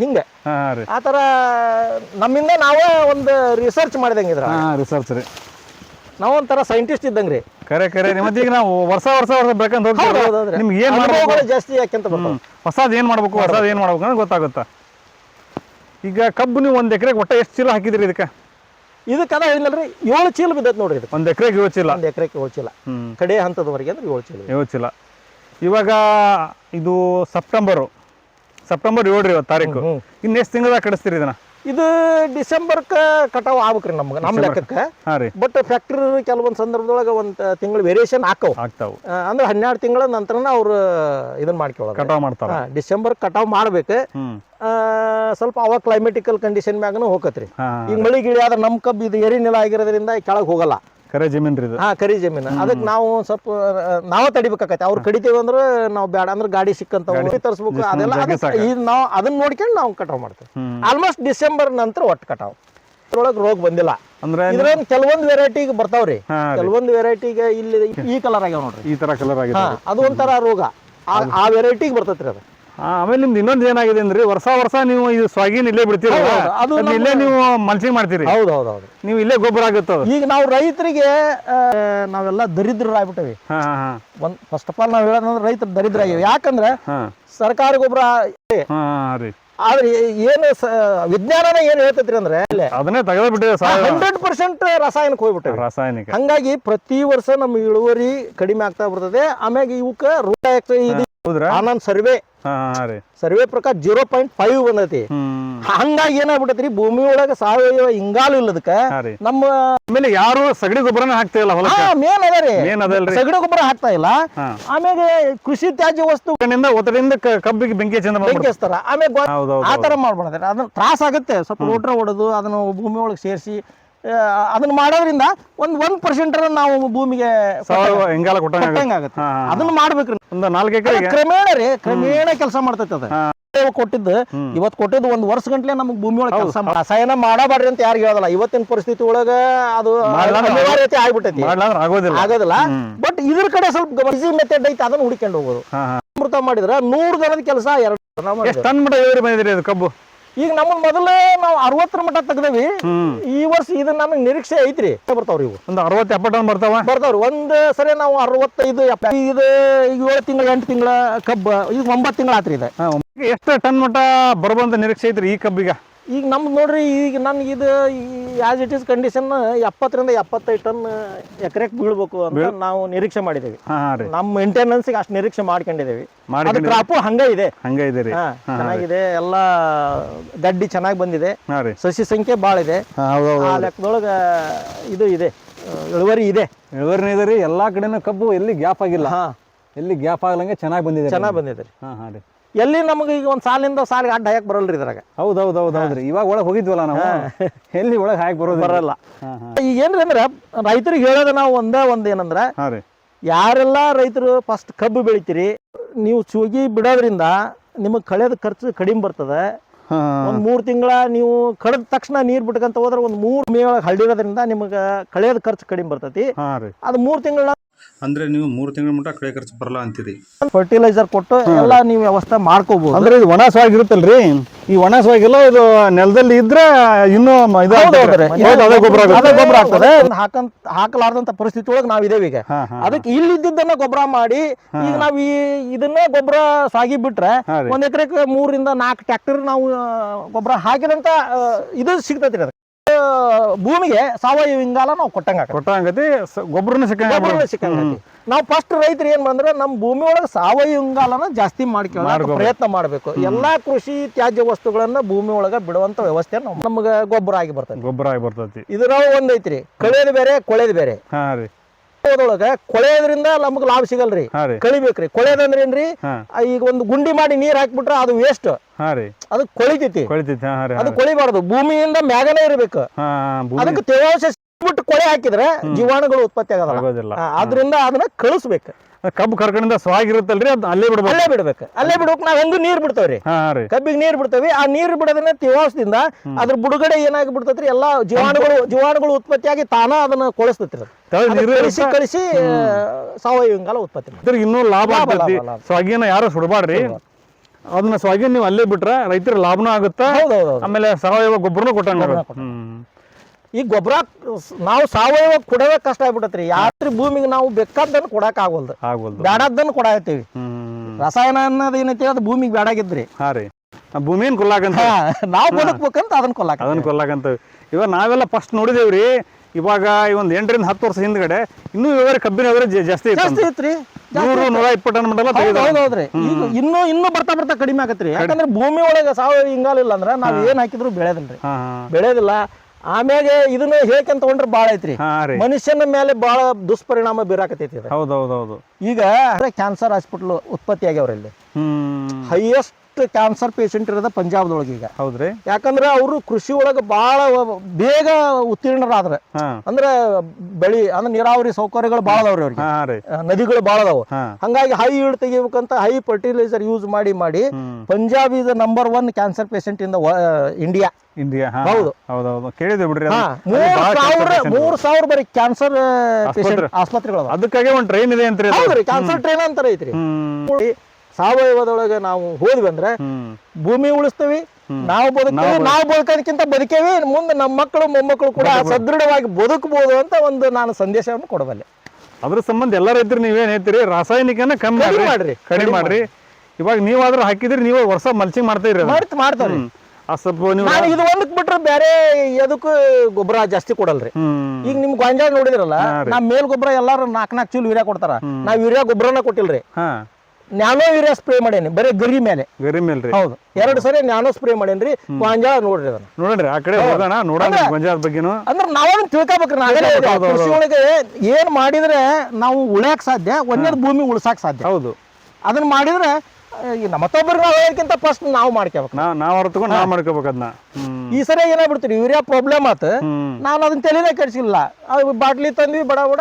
ಹಿಂಗೆ. ಹಾ ರೀ. ಆ ಥರ ನಮ್ಮಿಂದ ನಾವೇ ಒಂದು ರಿಸರ್ಚ್ ಮಾಡಿದಂಗಿದ್ರ. ರಿಸರ್ಚ್ ರೀ. ನಾವು ಒಂಥರ ಸೈಂಟಿಸ್ಟ್ ಇದ್ದಂಗ್ರಿ. ಕರೆ ಕರೆ. ಮತ್ತೆ ಈಗ ನಾವು ವರ್ಷ ವರ್ಷ ವರ್ಷ ಬೇಕಂತ ಹೌದು, ಹೋಗ್ತೀವಿ ಹೌದು. ನಿಮ್ಗೆ ಏನು ಮಾಡ್ಬೇಕು? ಅನುಭವಗಳು ಜಾಸ್ತಿ ಯಾಕೆಂತ ಬರ್ತಾವ. ಹೊಸದ್ ಏನ್ ಮಾಡ್ಬೇಕು? ಹೊಸದ್ ಏನು ಮಾಡ್ಬೇಕು ಅಂತ ಗೊತ್ತಾಗುತ್ತಾ? ಈಗ ಕಬ್ಬು ನೀವು ಒಂದು ಎಕರೆಗೆ ಒಟ್ಟ ಎಷ್ಟು ಚೀಲ ಹಾಕಿದ್ರಿ ಇದಕ್ಕೆ? ಇದಕ್ಕೆ ಕದ ಹೇಳಿದ್ನಲ್ರಿ ಏಳು ಚೀಲ ಬಿದ್ದೈತೆ ನೋಡ್ರಿ ಇದು ಒಂದು ಎಕರೆಗೆ ಏಳು ಚೀಲ. ಒಂದು ಎಕರೆಗೆ ಏಳು ಚೀಲ. ಹ್ಞೂ ಕಡೆ ಹಂತದವರೆಗೆ ಅಂದ್ರೆ ಏಳು ಚೀಲ. ಏಳು ಚೀಲ. ಇವಾಗ ಇದು ಸೆಪ್ಟೆಂಬರು. ಸೆಪ್ಟೆಂಬರ್ ಏಳ್ರಿ ಇವತ್ತು ತಾರೀಕು. ಹ್ಮ್. ಇನ್ನು ಎಷ್ಟು ತಿಂಗಳ ಕಡಿಸ್ತೀರಿ ಇದನ್ನ? ಇದು ಡಿಸೆಂಬರ್ಕ ಕಟಾವ್ ಆಗ್ಬೇಕ್ರಿ ನಮ್ಗೆ ನಮ್ಮ ಲೆಕ್ಕಕ್ಕೆ. ಬಟ್ ಫ್ಯಾಕ್ಟ್ರಿ ಕೆಲವೊಂದು ಸಂದರ್ಭದೊಳಗೆ ಒಂದು ತಿಂಗಳು ವೇರಿಯೇಷನ್ ಹಾಕವು. ಆಗ್ತಾವು ಅಂದ್ರೆ ಹನ್ನೆರಡು ತಿಂಗಳ ನಂತರನ ಅವ್ರು ಇದನ್ನ ಮಾಡ್ಕೊಳ್ಳೋದು ಕಟಾವ್ ಮಾಡ್ತಾರೆ. ಡಿಸೆಂಬರ್ ಕಟಾವ್ ಮಾಡ್ಬೇಕು. ಸ್ವಲ್ಪ ಅವಾಗ ಕ್ಲೈಮೆಟಿಕಲ್ ಕಂಡೀಷನ್ ಮ್ಯಾಗನು ಹೋಗತ್ರಿ ಈಗ ಮಳಿ ಗಿಳಿ ಆದ್ರೆ ನಮ್ಮ ಕಬ್ಬು ಇದು ಎರಿ ನೆಲ ಆಗಿರೋದ್ರಿಂದ ಕೆಳಗೆ ಹೋಗಲ್ಲ. ಕರೆ ಜಮೀನ್ರಿ ಇದು. ಹಾ ಕರಿ ಜಮೀನ್. ಅದಕ್ಕೆ ನಾವು ಸ್ವಲ್ಪ ನಾವ ತಡಿಬೇಕಾಕತಿ. ಅವ್ರು ಕಡಿತೀವಿ ಅಂದ್ರೆ ನಾವು ಬೇಡ ಅಂದ್ರೆ ಗಾಡಿ ಸಿಕ್ಕಂತ ತರಿಸ್ಬೇಕು ಅದೆಲ್ಲ ಈಗ ನಾವು ಅದನ್ನ ನೋಡ್ಕೊಂಡು ನಾವು ಕಟಾವ್ ಮಾಡ್ತೇವೆ. ಆಲ್ಮೋಸ್ಟ್ ಡಿಸೆಂಬರ್ ನಂತರ ಒಟ್ಟು ಕಟಾವ್. ಅದ್ರೊಳಗೆ ರೋಗ ಬಂದಿಲ್ಲ. ಅಂದ್ರೆ ಇದ್ರೇನ್ ಕೆಲವೊಂದು ವೆರೈಟಿಗೆ ಬರ್ತಾವ್ರಿ. ಕೆಲವೊಂದು ವೆರೈಟಿಗೆ ಇಲ್ಲಿ ಈ ಕಲರ್ ಆಗ್ಯಾವ ನೋಡ್ರಿ. ಈ ತರ ಕಲರ್ ಆಗಿದೆ ಅದು ಒಂಥರ ರೋಗ. ಆ- ವೆರೈಟಿಗೆ ಬರ್ತೈತ್ರಿ ಅದು. ಆಮೇಲೆ ನಿಮ್ದು ಇನ್ನೊಂದು ಏನಾಗಿದೆ ಅಂದ್ರೆ ವರ್ಷ ವರ್ಷ ನೀವು ಇದು ಸ್ವಾಗಿನ ಇಲ್ಲೇ ಬಿಡ್ತೀರಲ್ಲ? ಹೌದು, ಅದು ಅದ್ನ ಇಲ್ಲೇ ನೀವು ಮಲ್ಸಿ ಮಾಡ್ತೀರಿ. ಹೌದು ಹೌದು ಹೌದು. ನೀವು ಇಲ್ಲೇ ಗೊಬ್ಬರ ಆಗುತ್ತ ಈಗ ನಾವು ರೈತರಿಗೆ ಆ, ನಾವೆಲ್ಲ ದರಿದ್ರ ಆಗ್ಬಿಟ್ಟವಿ. ಹಾ ಹಾ ಹಾ. ಒಂದ್ ಫಸ್ಟ್ ಆಫ್ ಆಲ್ ನಾವು ಹೇಳೋದಂದ್ರೆ ರೈತರು ದರಿದ್ರ ಆಗಿವೆ ಯಾಕಂದ್ರೆ ಹಾ. ಸರ್ಕಾರಿ ಗೊಬ್ಬರ ಹಾ ರೀ. ಆದ್ರೆ ಏನು ಸ- ವಿಜ್ಞಾನನೇ ಏನ್ ಹೇಳ್ತೈತ್ರಿ ಅಂದ್ರೆ ಅದನ್ನೇ ತೆಗೆದು ಬಿಟ್ಟಿದೆ ಸಾವಯವ ಹಂಡ್ರೆಡ್ ಪರ್ಸೆಂಟ್ ರಾಸಾಯನಿಕ ಹೋಗ್ಬಿಟ್ಟೇವಿ. ರಾಸಾಯನಿಕ. ಹಂಗಾಗಿ ಪ್ರತಿ ವರ್ಷ ನಮ್ಮ ಇಳುವರಿ ಕಡಿಮೆ ಆಗ್ತಾ ಬರ್ತದೆ. ಆಮ್ಯಾಗ ಇವಕ್ಕ ರೋಗ ಇದು. ಹೌದ್ರಾ? ಆನಂದ್ ಸರ್ವೆ. ರೀ. ಸರ್ವೆ ಪ್ರಕಾರ ಜೀರೋ ಪಾಯಿಂಟ್ ಫೈವ್ ಬಂದೈತಿ. ಹಂಗಾಗಿ ಏನಾಗ್ಬಿಟ್ಟೈತ್ರಿ? ಭೂಮಿ ಒಳಗ ಸಾವಯವ ಇಂಗಾಲು ಇಲ್ಲದಕ್ಕ ನಮ್ಮ ಆಮೇಲೆ ಯಾರು ಸಗಣಿ ಗೊಬ್ಬರನ ಹಾಕ್ತಾ ಇಲ್ಲ ಮೇನ್ ಅದ ರೀ. ಮೇನ್ ಅದಲ್ರಿ ಸಗಣಿ ಗೊಬ್ಬರ ಹಾಕ್ತಾ ಇಲ್ಲ. ಆಮೇಲೆ ಕೃಷಿ ತ್ಯಾಜ್ಯ ವಸ್ತು ಒತ್ತಡದಿಂದ ಕಬ್ಬಿಗೆ ಬೆಂಕಿ ಚಂದ ಬೆಂಕಿ ಹಚ್ತಾರ ಆಮೇಲೆ ಆ ತರ ಮಾಡ್ಬಾರ್ದ್ರಿ ಅದನ್ನ ತ್ರಾಸ ಆಗುತ್ತೆ. ಸ್ವಲ್ಪ ರೋಟ್ರ ಹೊಡೆದು ಅದನ್ನ ಭೂಮಿ ಒಳಗೆ ಸೇರಿಸಿ ಅದನ್ನ ಮಾಡೋದ್ರಿಂದ ಒಂದ್ ಒಂದ್ ಪರ್ಸೆಂಟ್ ನಾವು ಭೂಮಿಗೆ ಹಿಂಗಾಲ ಕೊಟ್ಟಂಗಾಗತ್ತೆ. ಅದನ್ನ ಮಾಡ್ಬೇಕ್ರಿ ಒಂದು ನಾಲ್ಕು ಎಕರೆ ಕ್ರಮೇಣ ರೀ ಕ್ರಮೇಣ ಕೆಲಸ ಮಾಡ್ತೈತೆ ಅದ. ಕೊಟ್ಟಿದ್ದು. ಇವತ್ ಕೊಟ್ಟಿದ್ದು ಒಂದ್ ವರ್ಷ ಗಂಟ್ಲೆ ನಮಗ್ ಭೂಮಿ ಒಳಗೆ ಕೆಲಸ ರಸಾಯನ ಮಾಡಬಾರ್ರಿ ಅಂತ ಯಾರು ಹೇಳೋದಲ್ಲ. ಇವತ್ತಿನ ಪರಿಸ್ಥಿತಿ ಒಳಗ ಅದು ಅನಿವಾರ್ಯತೆ ಆಗ್ಬಿಟ್ಟೈತಿ. ಆಗೋದಿಲ್ಲ. ಆಗೋದಿಲ್ಲ. ಬಟ್ ಇದ್ರ ಕಡೆ ಸ್ವಲ್ಪ ಈಸಿ ಮೆಥಡ್ ಐತಿ ಅದನ್ನ ಹುಡ್ಕೊಂಡು ಹೋಗೋದು ಅಮೃತ ಮಾಡಿದ್ರ ನೂರು ಜನದ ಕೆಲಸ ಎರಡು ಟನ್ ಕಬ್ಬು? ಈಗ ನಮ್ಮ ಮೊದಲೇ ನಾವು ಅರವತ್ತರ ಮಟ್ಟ ತೆಗ್ದೇವಿ. ಈ ವರ್ಷ ಇದು ನಮಗೆ ನಿರೀಕ್ಷೆ ಐತ್ರಿ. ಬರ್ತಾವ್ರಿ ಇವು? ಒಂದು ಅರವತ್ತು ಎಪ್ಪತ್ತು ಟನ್ ಬರ್ತಾವ? ಬರ್ತಾವ್ರಿ. ಒಂದ್ ಸರಿ ನಾವು ಅರವತ್ತೈದು ಇದು ಈಗ ಏಳು ತಿಂಗಳ ಎಂಟು ತಿಂಗಳ ಕಬ್ಬ ಈಗ ಒಂಬತ್ತು ತಿಂಗಳ ಆತ್ರಿ ಇದೆ. ಎಷ್ಟು ಟನ್ ಮಟ್ಟ ಬರ್ಬಂತ ನಿರೀಕ್ಷೆ ಐತ್ರಿ ಈ ಕಬ್ಬಿಗ? ಈಗ ನಮ್ದು ನೋಡ್ರಿ ಈಗ ನನ್ಗೆ ಇದು ಆಸ್ ಇಟ್ ಇಸ್ ಕಂಡೀಷನ್ ಎಪ್ಪತ್ತರಿಂದ ಎಪ್ಪತ್ತೈದು ಟನ್ ಎಕರೆಕ್ ಬೀಳ್ಬೇಕು ಅಂತ ನಾವು ನಿರೀಕ್ಷೆ ಮಾಡಿದ್ದೇವಿ. ನಮ್ಮ ಮೇಂಟೆನೆನ್ಸ್ ರೀ. ನಮ್ಮ ಮೇಂಟೆನೆನ್ಸ್ಗೆ ಅಷ್ಟು ನಿರೀಕ್ಷೆ ಮಾಡ್ಕೊಂಡಿದೀವಿ ಅದು ಕ್ರಾಪು ಹಂಗೆ ಇದೆ. ಹಂಗ ಇದೆ ರೀ. ಹಾ, ಚೆನ್ನಾಗಿದೆ ಎಲ್ಲ ಗಡ್ಡಿ ಚೆನ್ನಾಗಿ ಬಂದಿದೆ. ಹಾ ರೀ. ಸಸಿ ಸಂಖ್ಯೆ ಭಾಳ ಇದೆ. ಆ ಲೆಕ್ಕದೊಳಗೆ ಇದು ಇದೆ ಇಳುವರಿ ಇದೆ. ಇಳುವರಿನೇ ಇದೆ ರೀ. ಎಲ್ಲಾ ಕಡೆನೂ ಕಬ್ಬು ಎಲ್ಲಿ ಗ್ಯಾಪ್ ಆಗಿಲ್ಲ. ಹಾ. ಎಲ್ಲಿ ಗ್ಯಾಪ್ ಆಗಲಂಗೆ ಚೆನ್ನಾಗಿ ಬಂದಿದೆ ಚೆನ್ನಾಗಿ ಬಂದಿದೆ ರೀ. ಹಾ ಹಾ ರೀ. ಎಲ್ಲಿ ನಮಗೆ ಈಗ ಒಂದು ಸಾಲಿಂದ ಸಾಲಿಗೆ ಅಡ್ಡ ಹಾಕಿ ಬರಲ್ರಿ ಇದ್ರಾಗ. ಹೌದು ಹೌದು ಹೌದು ಹೌದ್ರಿ ಇವಾಗ ಒಳಗೆ ಹೋಗಿದ್ವಲ್ಲ ನಾವು? ಎಲ್ಲಿ ಒಳಗೆ ಹಾಯಕ್ ಬರೋದು ಬರಲ್ಲ. ಈಗ ಏನ್ರಿ ಅಂದ್ರೆ ರೈತರಿಗೆ ಹೇಳೋದು ನಾವು ಒಂದೇ ಒಂದು ಏನಂದ್ರೆ ಯಾರೆಲ್ಲ ರೈತರು ಫಸ್ಟ್ ಕಬ್ಬು ಬೆಳಿತೀರಿ ನೀವು ಚೂಗಿ ಬಿಡೋದ್ರಿಂದ ನಿಮಗೆ ಕಳೆದ ಖರ್ಚು ಕಡಿಮೆ ಬರ್ತದೆ. ಒಂದು ಮೂರು ತಿಂಗಳ ನೀವು ಕಡದ ತಕ್ಷಣ ನೀರು ಬಿಟ್ಕಂತ ಹೋದ್ರೆ ಒಂದು ಮೂರು ಮೇಳ ಹಳ್ಳಿರೋದ್ರಿಂದ ನಿಮಗೆ ಕಳೆದ ಖರ್ಚು ಕಡಿಮೆ ಬರ್ತೈತಿ. ಅದು ಮೂರು ತಿಂಗಳ ಅಂದ್ರೆ ನೀವು ಮೂರು ತಿಂಗಳ ಮಟ್ಟ ಕಳೆ ಖರ್ಚು ಬರಲ್ಲ ಅಂತೀರಿ. ಫರ್ಟಿಲೈಸರ್ ಕೊಟ್ಟು ಎಲ್ಲ ನೀವು ವ್ಯವಸ್ಥೆ ಮಾಡ್ಕೋಬಹುದು ಅಂದ್ರೆ ಇದು ಒಣ ಸ್ವಾಗಿ ಇರುತ್ತಲ್ರಿ? ಈ ಒಣ ಸ್ವಾಗಿಲ್ಲ ಇದು ನೆಲದಲ್ಲಿ ಇದ್ರೆ ಇನ್ನೂ ಗೊಬ್ಬರ ಆಗ್ತದೆ. ಹಾಕಂತ ಹಾಕಲಾರ್ದಂತ ಪರಿಸ್ಥಿತಿ ಒಳಗೆ ನಾವ್ ಇದೇವಿ ಈಗ. ಅದಕ್ಕೆ ಇಲ್ಲಿದ್ದನ್ನ ಗೊಬ್ಬರ ಮಾಡಿ ಈಗ ನಾವ್ ಈ ಇದನ್ನೇ ಗೊಬ್ಬರ ಸಾಗಿ ಬಿಟ್ರೆ ಒಂದ್ ಎಕರೆಗೆ ಮೂರಿಂದ ನಾಲ್ಕು ಟ್ರ್ಯಾಕ್ಟರ್ ನಾವು ಗೊಬ್ಬರ ಹಾಕಿದಂತ ಇದು ಆ, ಭೂಮಿಗೆ ಸಾವಯವ ಇಂಗಾಲ ನಾವು ಕೊಟ್ಟಂಗ ಕೊಟ್ಟಂಗತಿ ಗೊಬ್ಬರನ ಸಿಕ್ಕಂಗ ನಾವು ಫಸ್ಟ್ ರೈತರು ಏನ್ ಬಂದ್ರೆ ನಮ್ಮ ಭೂಮಿ ಒಳಗೆ ಸಾವಯವ ಇಂಗಾಲನ ಜಾಸ್ತಿ ಮಾಡ್ಕೊಳ್ಳೋ ಮಾಡ್ಕೋಬೇಕು. ಪ್ರಯತ್ನ ಮಾಡಬೇಕು. ಎಲ್ಲಾ ಕೃಷಿ ತ್ಯಾಜ್ಯ ವಸ್ತುಗಳನ್ನ ಭೂಮಿ ಒಳಗೆ ಬಿಡುವಂತ ವ್ಯವಸ್ಥೆ ನಮ್ಗ ಗೊಬ್ಬರ ಆಗಿ ಬರ್ತದೆ ಗೊಬ್ಬರ ಆಗಿ ಬರ್ತೈತಿ. ಇದ್ರ ಒಂದೈತ್ರಿ ಕಳೆದ ಬೇರೆ ಕೊಳೆದ ಬೇರೆ. ಹಾ ರೀ. ಒಳಗೆ ಕೊಳೆಯೋದ್ರಿಂದ ನಮ್ಗೆ ಲಾಭ ಸಿಗಲ್ರಿ. ಕಳಿಬೇಕ್ರಿ. ಕೊಳೆಯೋದಂದ್ರೆ ಏನ್ರಿ? ಈಗ ಒಂದು ಗುಂಡಿ ಮಾಡಿ ನೀರ್ ಹಾಕ್ಬಿಟ್ರೆ ಅದು ವೇಸ್ಟ್ ಅದು ಕೊಳಿತೈತಿ. ಅದು. ಕೊಳಿಬಾರ್ದು. ಭೂಮಿಯಿಂದ ಮ್ಯಾಗನೇ ಇರ್ಬೇಕು. ಅದಕ್ಕೆ ತೇವಾಂಶ ಬಿಟ್ಟು ಕೊಳೆ ಹಾಕಿದ್ರೆ ಜೀವಾಣುಗಳು ಉತ್ಪತ್ತಿ ಆಗೋದಲ್ಲ. ಆದ್ರಿಂದ ಅದನ್ನ ಕಳಿಸ್ಬೇಕು. ಕಬ್ಬು ಕರ್ಕಣಿಂದ ಸ್ವಾಗಿರುತ್ತಲ್ರಿ ಅದ್ ಅಲ್ಲೇ ಬಿಡ್ಬೇಕು. ಅಲ್ಲೇ ಬಿಡ್ಬೇಕು. ಅಲ್ಲೇ ಬಿಡ್ಬೇಕು. ನಾವ್ ಹೆಂಗು ನೀರ್ ಬಿಡ್ತೇವ್ರಿ. ಕಬ್ಬಿಗೆ ನೀರ್ ಬಿಡ್ತೇವೆ. ಆ ನೀರ್ ಬಿಡೋದನ್ನ ತೇವಾಂಶದಿಂದ ಅದ್ರ ಬುಡುಗಡೆ ಏನಾಗಿ ಬಿಡ್ತೈತ್ರಿ ಎಲ್ಲಾ ಜೀವಾಣುಗಳು ಜೀವಾಣುಗಳು ಉತ್ಪತ್ತಿಯಾಗಿ ತಾನ ಅದನ್ನ ಕೊಳಿಸ್ತೈತ್ರಿ ಕಳಿಸಿ ಕಳಿಸಿ ಸಾವಯವ ಇಂಗಾಲ ಉತ್ಪತ್ತಿ. ಇನ್ನೂ ಲಾಭ ಆಗ್ತೈತಿ. ಸ್ವಾಗಿನ ಯಾರು ಸುಡಬಾರ್ರಿ ಅದನ್ನ ಸ್ವಾಗಿ ನೀವು ಅಲ್ಲೇ ಬಿಟ್ರೆ ರೈತರ ಲಾಭನೂ ಆಗುತ್ತಾ? ಆಮೇಲೆ ಸಾವಯವ ಗೊಬ್ಬರನೂ ಕೊಟ್ಟಂಗ ಈ ಗೊಬ್ಬರ ನಾವು ಸಾವಯವ ಕೊಡೋದೇ ಕಷ್ಟ ಆಗ್ಬಿಟ್ಟತ್ರಿ ಯಾತ್ರಿ ಭೂಮಿಗೆ ನಾವು ಬೇಕಾದ್ದನ್ನು ಕೊಡಕ್ ಆಗೋಲ್ದು. ಕೊಡಾಕತ್ತೀವಿ. ಹ್ಮ್ ರಸಾಯನ ಅನ್ನೋದು ಏನೈತಿ ಅದು ಭೂಮಿಗೆ ಬೇಡಾಗಿದ್ರಿ ಹಾ ರೀ. ಆ ಭೂಮಿಯನ್ ಕೊಲ್ಲಾಕಂತ ನಾವು ಬದುಕ್ಬೇಕಂತ ಅದನ್ನ ಕೊಲ್ಲಾಕ ಅದನ್ನ ಕೊಲ್ಲಾಕಂತ ಇವಾಗ ನಾವೆಲ್ಲ ಫಸ್ಟ್ ನೋಡಿದೇವ್ರಿ ಇವಾಗ ಈ ಒಂದ್ ಎಂಟರಿಂದ ಹತ್ತು ವರ್ಷ ಹಿಂದ್ಗಡೆ ಇನ್ನೂ ಇವರು ಕಬ್ಬಿನ ಇಳುವರಿ ಜಾಸ್ತಿ ಜಾಸ್ತಿ ಐತ್ರಿ. ನೂರು ನೂರ ಇಪ್ಪತ್ತು ಟನ್ ಮಂಡಲ ಈಗ ಇನ್ನೂ ಇನ್ನೂ ಬರ್ತಾ ಬರ್ತಾ ಕಡಿಮೆ ಆಗತ್ರಿ. ಯಾಕಂದ್ರೆ ಭೂಮಿ ಒಳಗೆ ಸಾವಯವ ಇಂಗಾಲ ಇಲ್ಲ ಅಂದ್ರೆ ನಾವು ಏನ್ ಹಾಕಿದ್ರು ಬೆಳೆದಿಲ್ರಿ ಬೆಳೆದಿಲ್ಲ ಆಮ್ಯಾಗೆ ಇದನ್ನ ಹೇಳ್ಕೊಂಡ್ ತಗೊಂಡ್ರೆ ಬಾಳ ಐತ್ರಿ. ಮನುಷ್ಯನ ಮೇಲೆ ಬಹಳ ದುಷ್ಪರಿಣಾಮ ಬೀರಾಕತೈತಿ ಹೌದೌದೌದು. ಹೌದು ಹೌದು ಹೌದು ಈಗ ಕ್ಯಾನ್ಸರ್ ಹಾಸ್ಪಿಟಲ್ ಉತ್ಪತ್ತಿ ಆಗ್ಯಾವ್ರಿ ಇಲ್ಲಿ ಹೈಯೆಸ್ಟ್ ಮೋಸ್ಟ್ ಕ್ಯಾನ್ಸರ್ ಪೇಷಂಟ್ ಇರೋದ ಪಂಜಾಬ್ದೊಳಗೆ ಈಗ. ಹೌದ್ರಿ? ಯಾಕಂದ್ರೆ ಅವರು ಕೃಷಿ ಒಳಗೆ ಭಾಳ ಬೇಗ ಉತ್ತೀರ್ಣರಾದ್ರೆ. ಅಂದ್ರೆ ಬೆಳಿ ಅಂದ್ರೆ ನೀರಾವರಿ ಸೌಕರ್ಯಗಳು ಭಾಳ ಅದಾವ್ರಿ ಅವ್ರಿಗೆ. ನದಿಗಳು ಭಾಳ ಅದಾವ. ಹಂಗಾಗಿ ಹೈ ಈಲ್ಡ್ ತೆಗಿಬೇಕಂತ ಹೈ ಫರ್ಟಿಲೈಸರ್ ಯೂಸ್ ಮಾಡಿ ಮಾಡಿ Punjab is number one cancer patient ಇಂದ ಇಂಡಿಯಾ ಇಂಡಿಯಾ ಹೌದು. ಹೌದೌದು. ಕೇಳಿದೆ ಬಿಡ್ರಿ ಮೂರ್ ಸಾವಿರ ಬರೀ ಕ್ಯಾನ್ಸರ್ ಆಸ್ಪತ್ರೆ. ಆಸ್ಪತ್ರೆಗಳು ಅದಕ್ಕಾಗಿ ಒಂದು ಟ್ರೈನ್ ಇದೆ ಅಂತ ಕ್ಯಾನ್ಸರ್ ಟ್ರೈನ್ ಅಂತಾರ ಐತ್ರಿ. ಸಾವಯವದೊಳಗೆ ನಾವು ಹೋದ್ವಿ ಅಂದ್ರೆ ಭೂಮಿ ಉಳಿಸ್ತೀವಿ ನಾವು ಬದುಕ್ತೀವಿ ನಾವು ಬದುಕೋದಕ್ಕಿಂತ ಬದುಕೇವಿ ಮುಂದೆ ನಮ್ಮ ಮಕ್ಕಳು ಮೊಮ್ಮಕ್ಕಳು ಕೂಡ ಸದೃಢವಾಗಿ ಬದುಕಬಹುದು ಅಂತ ಒಂದು ನಾನು ಸಂದೇಶವನ್ನು ಕೊಡಬಲ್ಲೆ. ಅದ್ರ ಸಂಬಂಧ ಎಲ್ಲ ರೈತರು ನೀವೇನ್ ಹೇಳ್ತೀರಿ? ರಾಸಾಯನಿಕನ ಕಮ್ಮಿ ಮಾಡ್ರಿ ಕಡಿಮೆ ಮಾಡ್ರಿ. ಇವಾಗ ನೀವಾದ್ರೂ ಹಾಕಿದ್ರಿ ನೀವು ವರ್ಷ ಮಲ್ಚಿಂಗ್ ಮಾಡ್ತಾ ಇರಿ ಅದನ್ನ. ಮಾಡ್ತ ಮಾಡ್ತಾವ್ರಿ. ಆ ಸ್ವಲ್ಪ ನಾನು ಇದು ಒಂದಕ್ಕೆ ಬಿಟ್ರೆ ಬೇರೆ ಎದಕ್ಕೂ ಗೊಬ್ಬರ ಜಾಸ್ತಿ ಕೊಡಲ್ರಿ. ಈಗ ನಿಮ್ ಗಾಂಜಾ ನೋಡಿದ್ರಲ್ಲ ನಮ್ ಮೇಲ್ ಗೊಬ್ಬರ ಎಲ್ಲಾರು ನಾಲ್ಕ್ ನಾಲ್ಕು ಚೀಲ ಯೂರಿಯಾ ಕೊಡ್ತಾರ. ನಾವ್ ಯೂರಿಯಾ ಗೊಬ್ಬರನ ಕೊಟ್ಟಿಲ್ರಿ. ನ್ಯಾನೋ ಯೂರಿಯಾ ಸ್ಪ್ರೇ ಮಾಡೇನಿ ಬರೀ ಗರಿ ಮೇಲೆ. ಗರಿ ಮೇಲ್ರಿ. ಹೌದು. ಎರಡು ಸರಿ ನ್ಯಾನೋ ಸ್ಪ್ರೇ ಮಾಡೇನ್ರಿ ಗೊಂಜಾಳ ನೋಡ್ರಿ ಅದನ್ನ. ನೋಡ್ರಿ ಆ ಕಡೆ ಹೋಗೋಣ ನೋಡೋಣ ಗೊಂಜಾಳ ಬಗ್ಗೆನು. ಅಂದ್ರೆ ನಾವೇನು ತಿಳ್ಕೊಬೇಕ್ರಿ ನಾವೇ ಕೃಷಿ ಒಳಗೆ ಏನ್ ಮಾಡಿದ್ರೆ ನಾವು ಉಳ್ಯಾಕ್ ಸಾಧ್ಯ ಒಂದೇ ಭೂಮಿ ಉಳ್ಸಾಕ್ ಸಾಧ್ಯ. ಹೌದು. ಅದನ್ನ ಮಾಡಿದ್ರೆ ಮತ್ತೊಬ್ಬರಿಗೆ ನಾವು ಹೇಳಕ್ಕಿಂತ ಫಸ್ಟ್ ನಾವು ಮಾಡ್ಕೋಬೇಕು. ನಾ ನಾವ್ ಮಾಡ್ಕೋಬೇಕು ಅದನ್ನ ಈ ಸರಿ ಏನಾಗ್ಬಿಡ್ತೀರಿ ಯೂರಿಯಾ ಪ್ರಾಬ್ಲಮ್ ಆತು. ನಾನು ಅದನ್ನ ತಲೆನೇ ಕೆಡಿಸಿಲ್ಲ. ಅದು ಬಾಟ್ಲಿ ತಂದ್ವಿ ಬಡ ಬಡ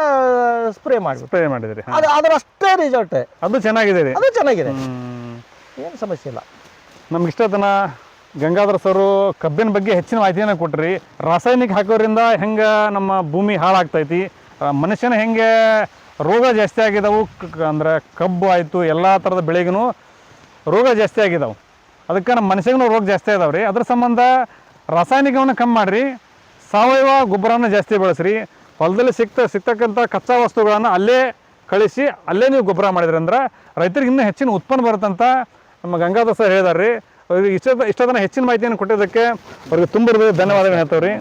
ಸ್ಪ್ರೇ ಮಾಡಿ ಸ್ಪ್ರೇ ಮಾಡಿದ್ರಿ. ಅದು ಅದ್ರ ಅಷ್ಟೇ ರಿಸಲ್ಟ್ ಅದು ಚೆನ್ನಾಗಿದೆ ಅದು ಚೆನ್ನಾಗಿದೆ. ಏನು ಸಮಸ್ಯೆ ಇಲ್ಲ. ನಮ್ಗೆ ಇಷ್ಟತನ ಗಂಗಾಧರ್ ಸರ್ ಕಬ್ಬಿನ ಬಗ್ಗೆ ಹೆಚ್ಚಿನ ಮಾಹಿತಿಯನ್ನು ಕೊಟ್ರಿ. ರಾಸಾಯನಿಕ ಹಾಕೋದ್ರಿಂದ ಹೆಂಗೆ ನಮ್ಮ ಭೂಮಿ ಹಾಳಾಗ್ತೈತಿ. ಮನುಷ್ಯನ ಹೆಂಗೆ ರೋಗ ಜಾಸ್ತಿ ಆಗಿದಾವು. ಅಂದರೆ ಕಬ್ಬು ಆಯಿತು ಎಲ್ಲ ಥರದ ಬೆಳೆಗೂ ರೋಗ ಜಾಸ್ತಿ ಆಗಿದಾವೆ. ಅದಕ್ಕೆ ನಮ್ಮ ಮನುಷ್ಯಗೂ ರೋಗ ಜಾಸ್ತಿ ಇದಾವೆ ರೀ. ಅದ್ರ ಸಂಬಂಧ ರಾಸಾಯನಿಕವನ್ನು ಕಮ್ಮಿ ಮಾಡಿರಿ. ಸಾವಯವ ಗೊಬ್ಬರನ ಜಾಸ್ತಿ ಬಳಸ್ರಿ. ಹೊಲದಲ್ಲಿ ಸಿಕ್ತ ಸಿಗ್ತಕ್ಕಂಥ ಕಚ್ಚಾ ವಸ್ತುಗಳನ್ನು ಅಲ್ಲೇ ಕಳಿಸಿ, ಅಲ್ಲೇ ನೀವು ಗೊಬ್ಬರ ಮಾಡಿದ್ರಿ ಅಂದ್ರೆ ರೈತರಿಗೆ ಇನ್ನೂ ಹೆಚ್ಚಿನ ಉತ್ಪನ್ನ ಬರುತ್ತಂತ ನಮ್ಮ ಗಂಗಾಧರ್ ಸರ್ ಹೇಳಿದಾರೆ ರೀ. ಇಷ್ಟ ಇಷ್ಟತನ ಹೆಚ್ಚಿನ ಮಾಹಿತಿಯನ್ನು ಕೊಟ್ಟಿದ್ದಕ್ಕೆ ಅವ್ರಿಗೆ ತುಂಬ ಧನ್ಯವಾದಗಳು ಹೇಳ್ತಾವ್ರಿ.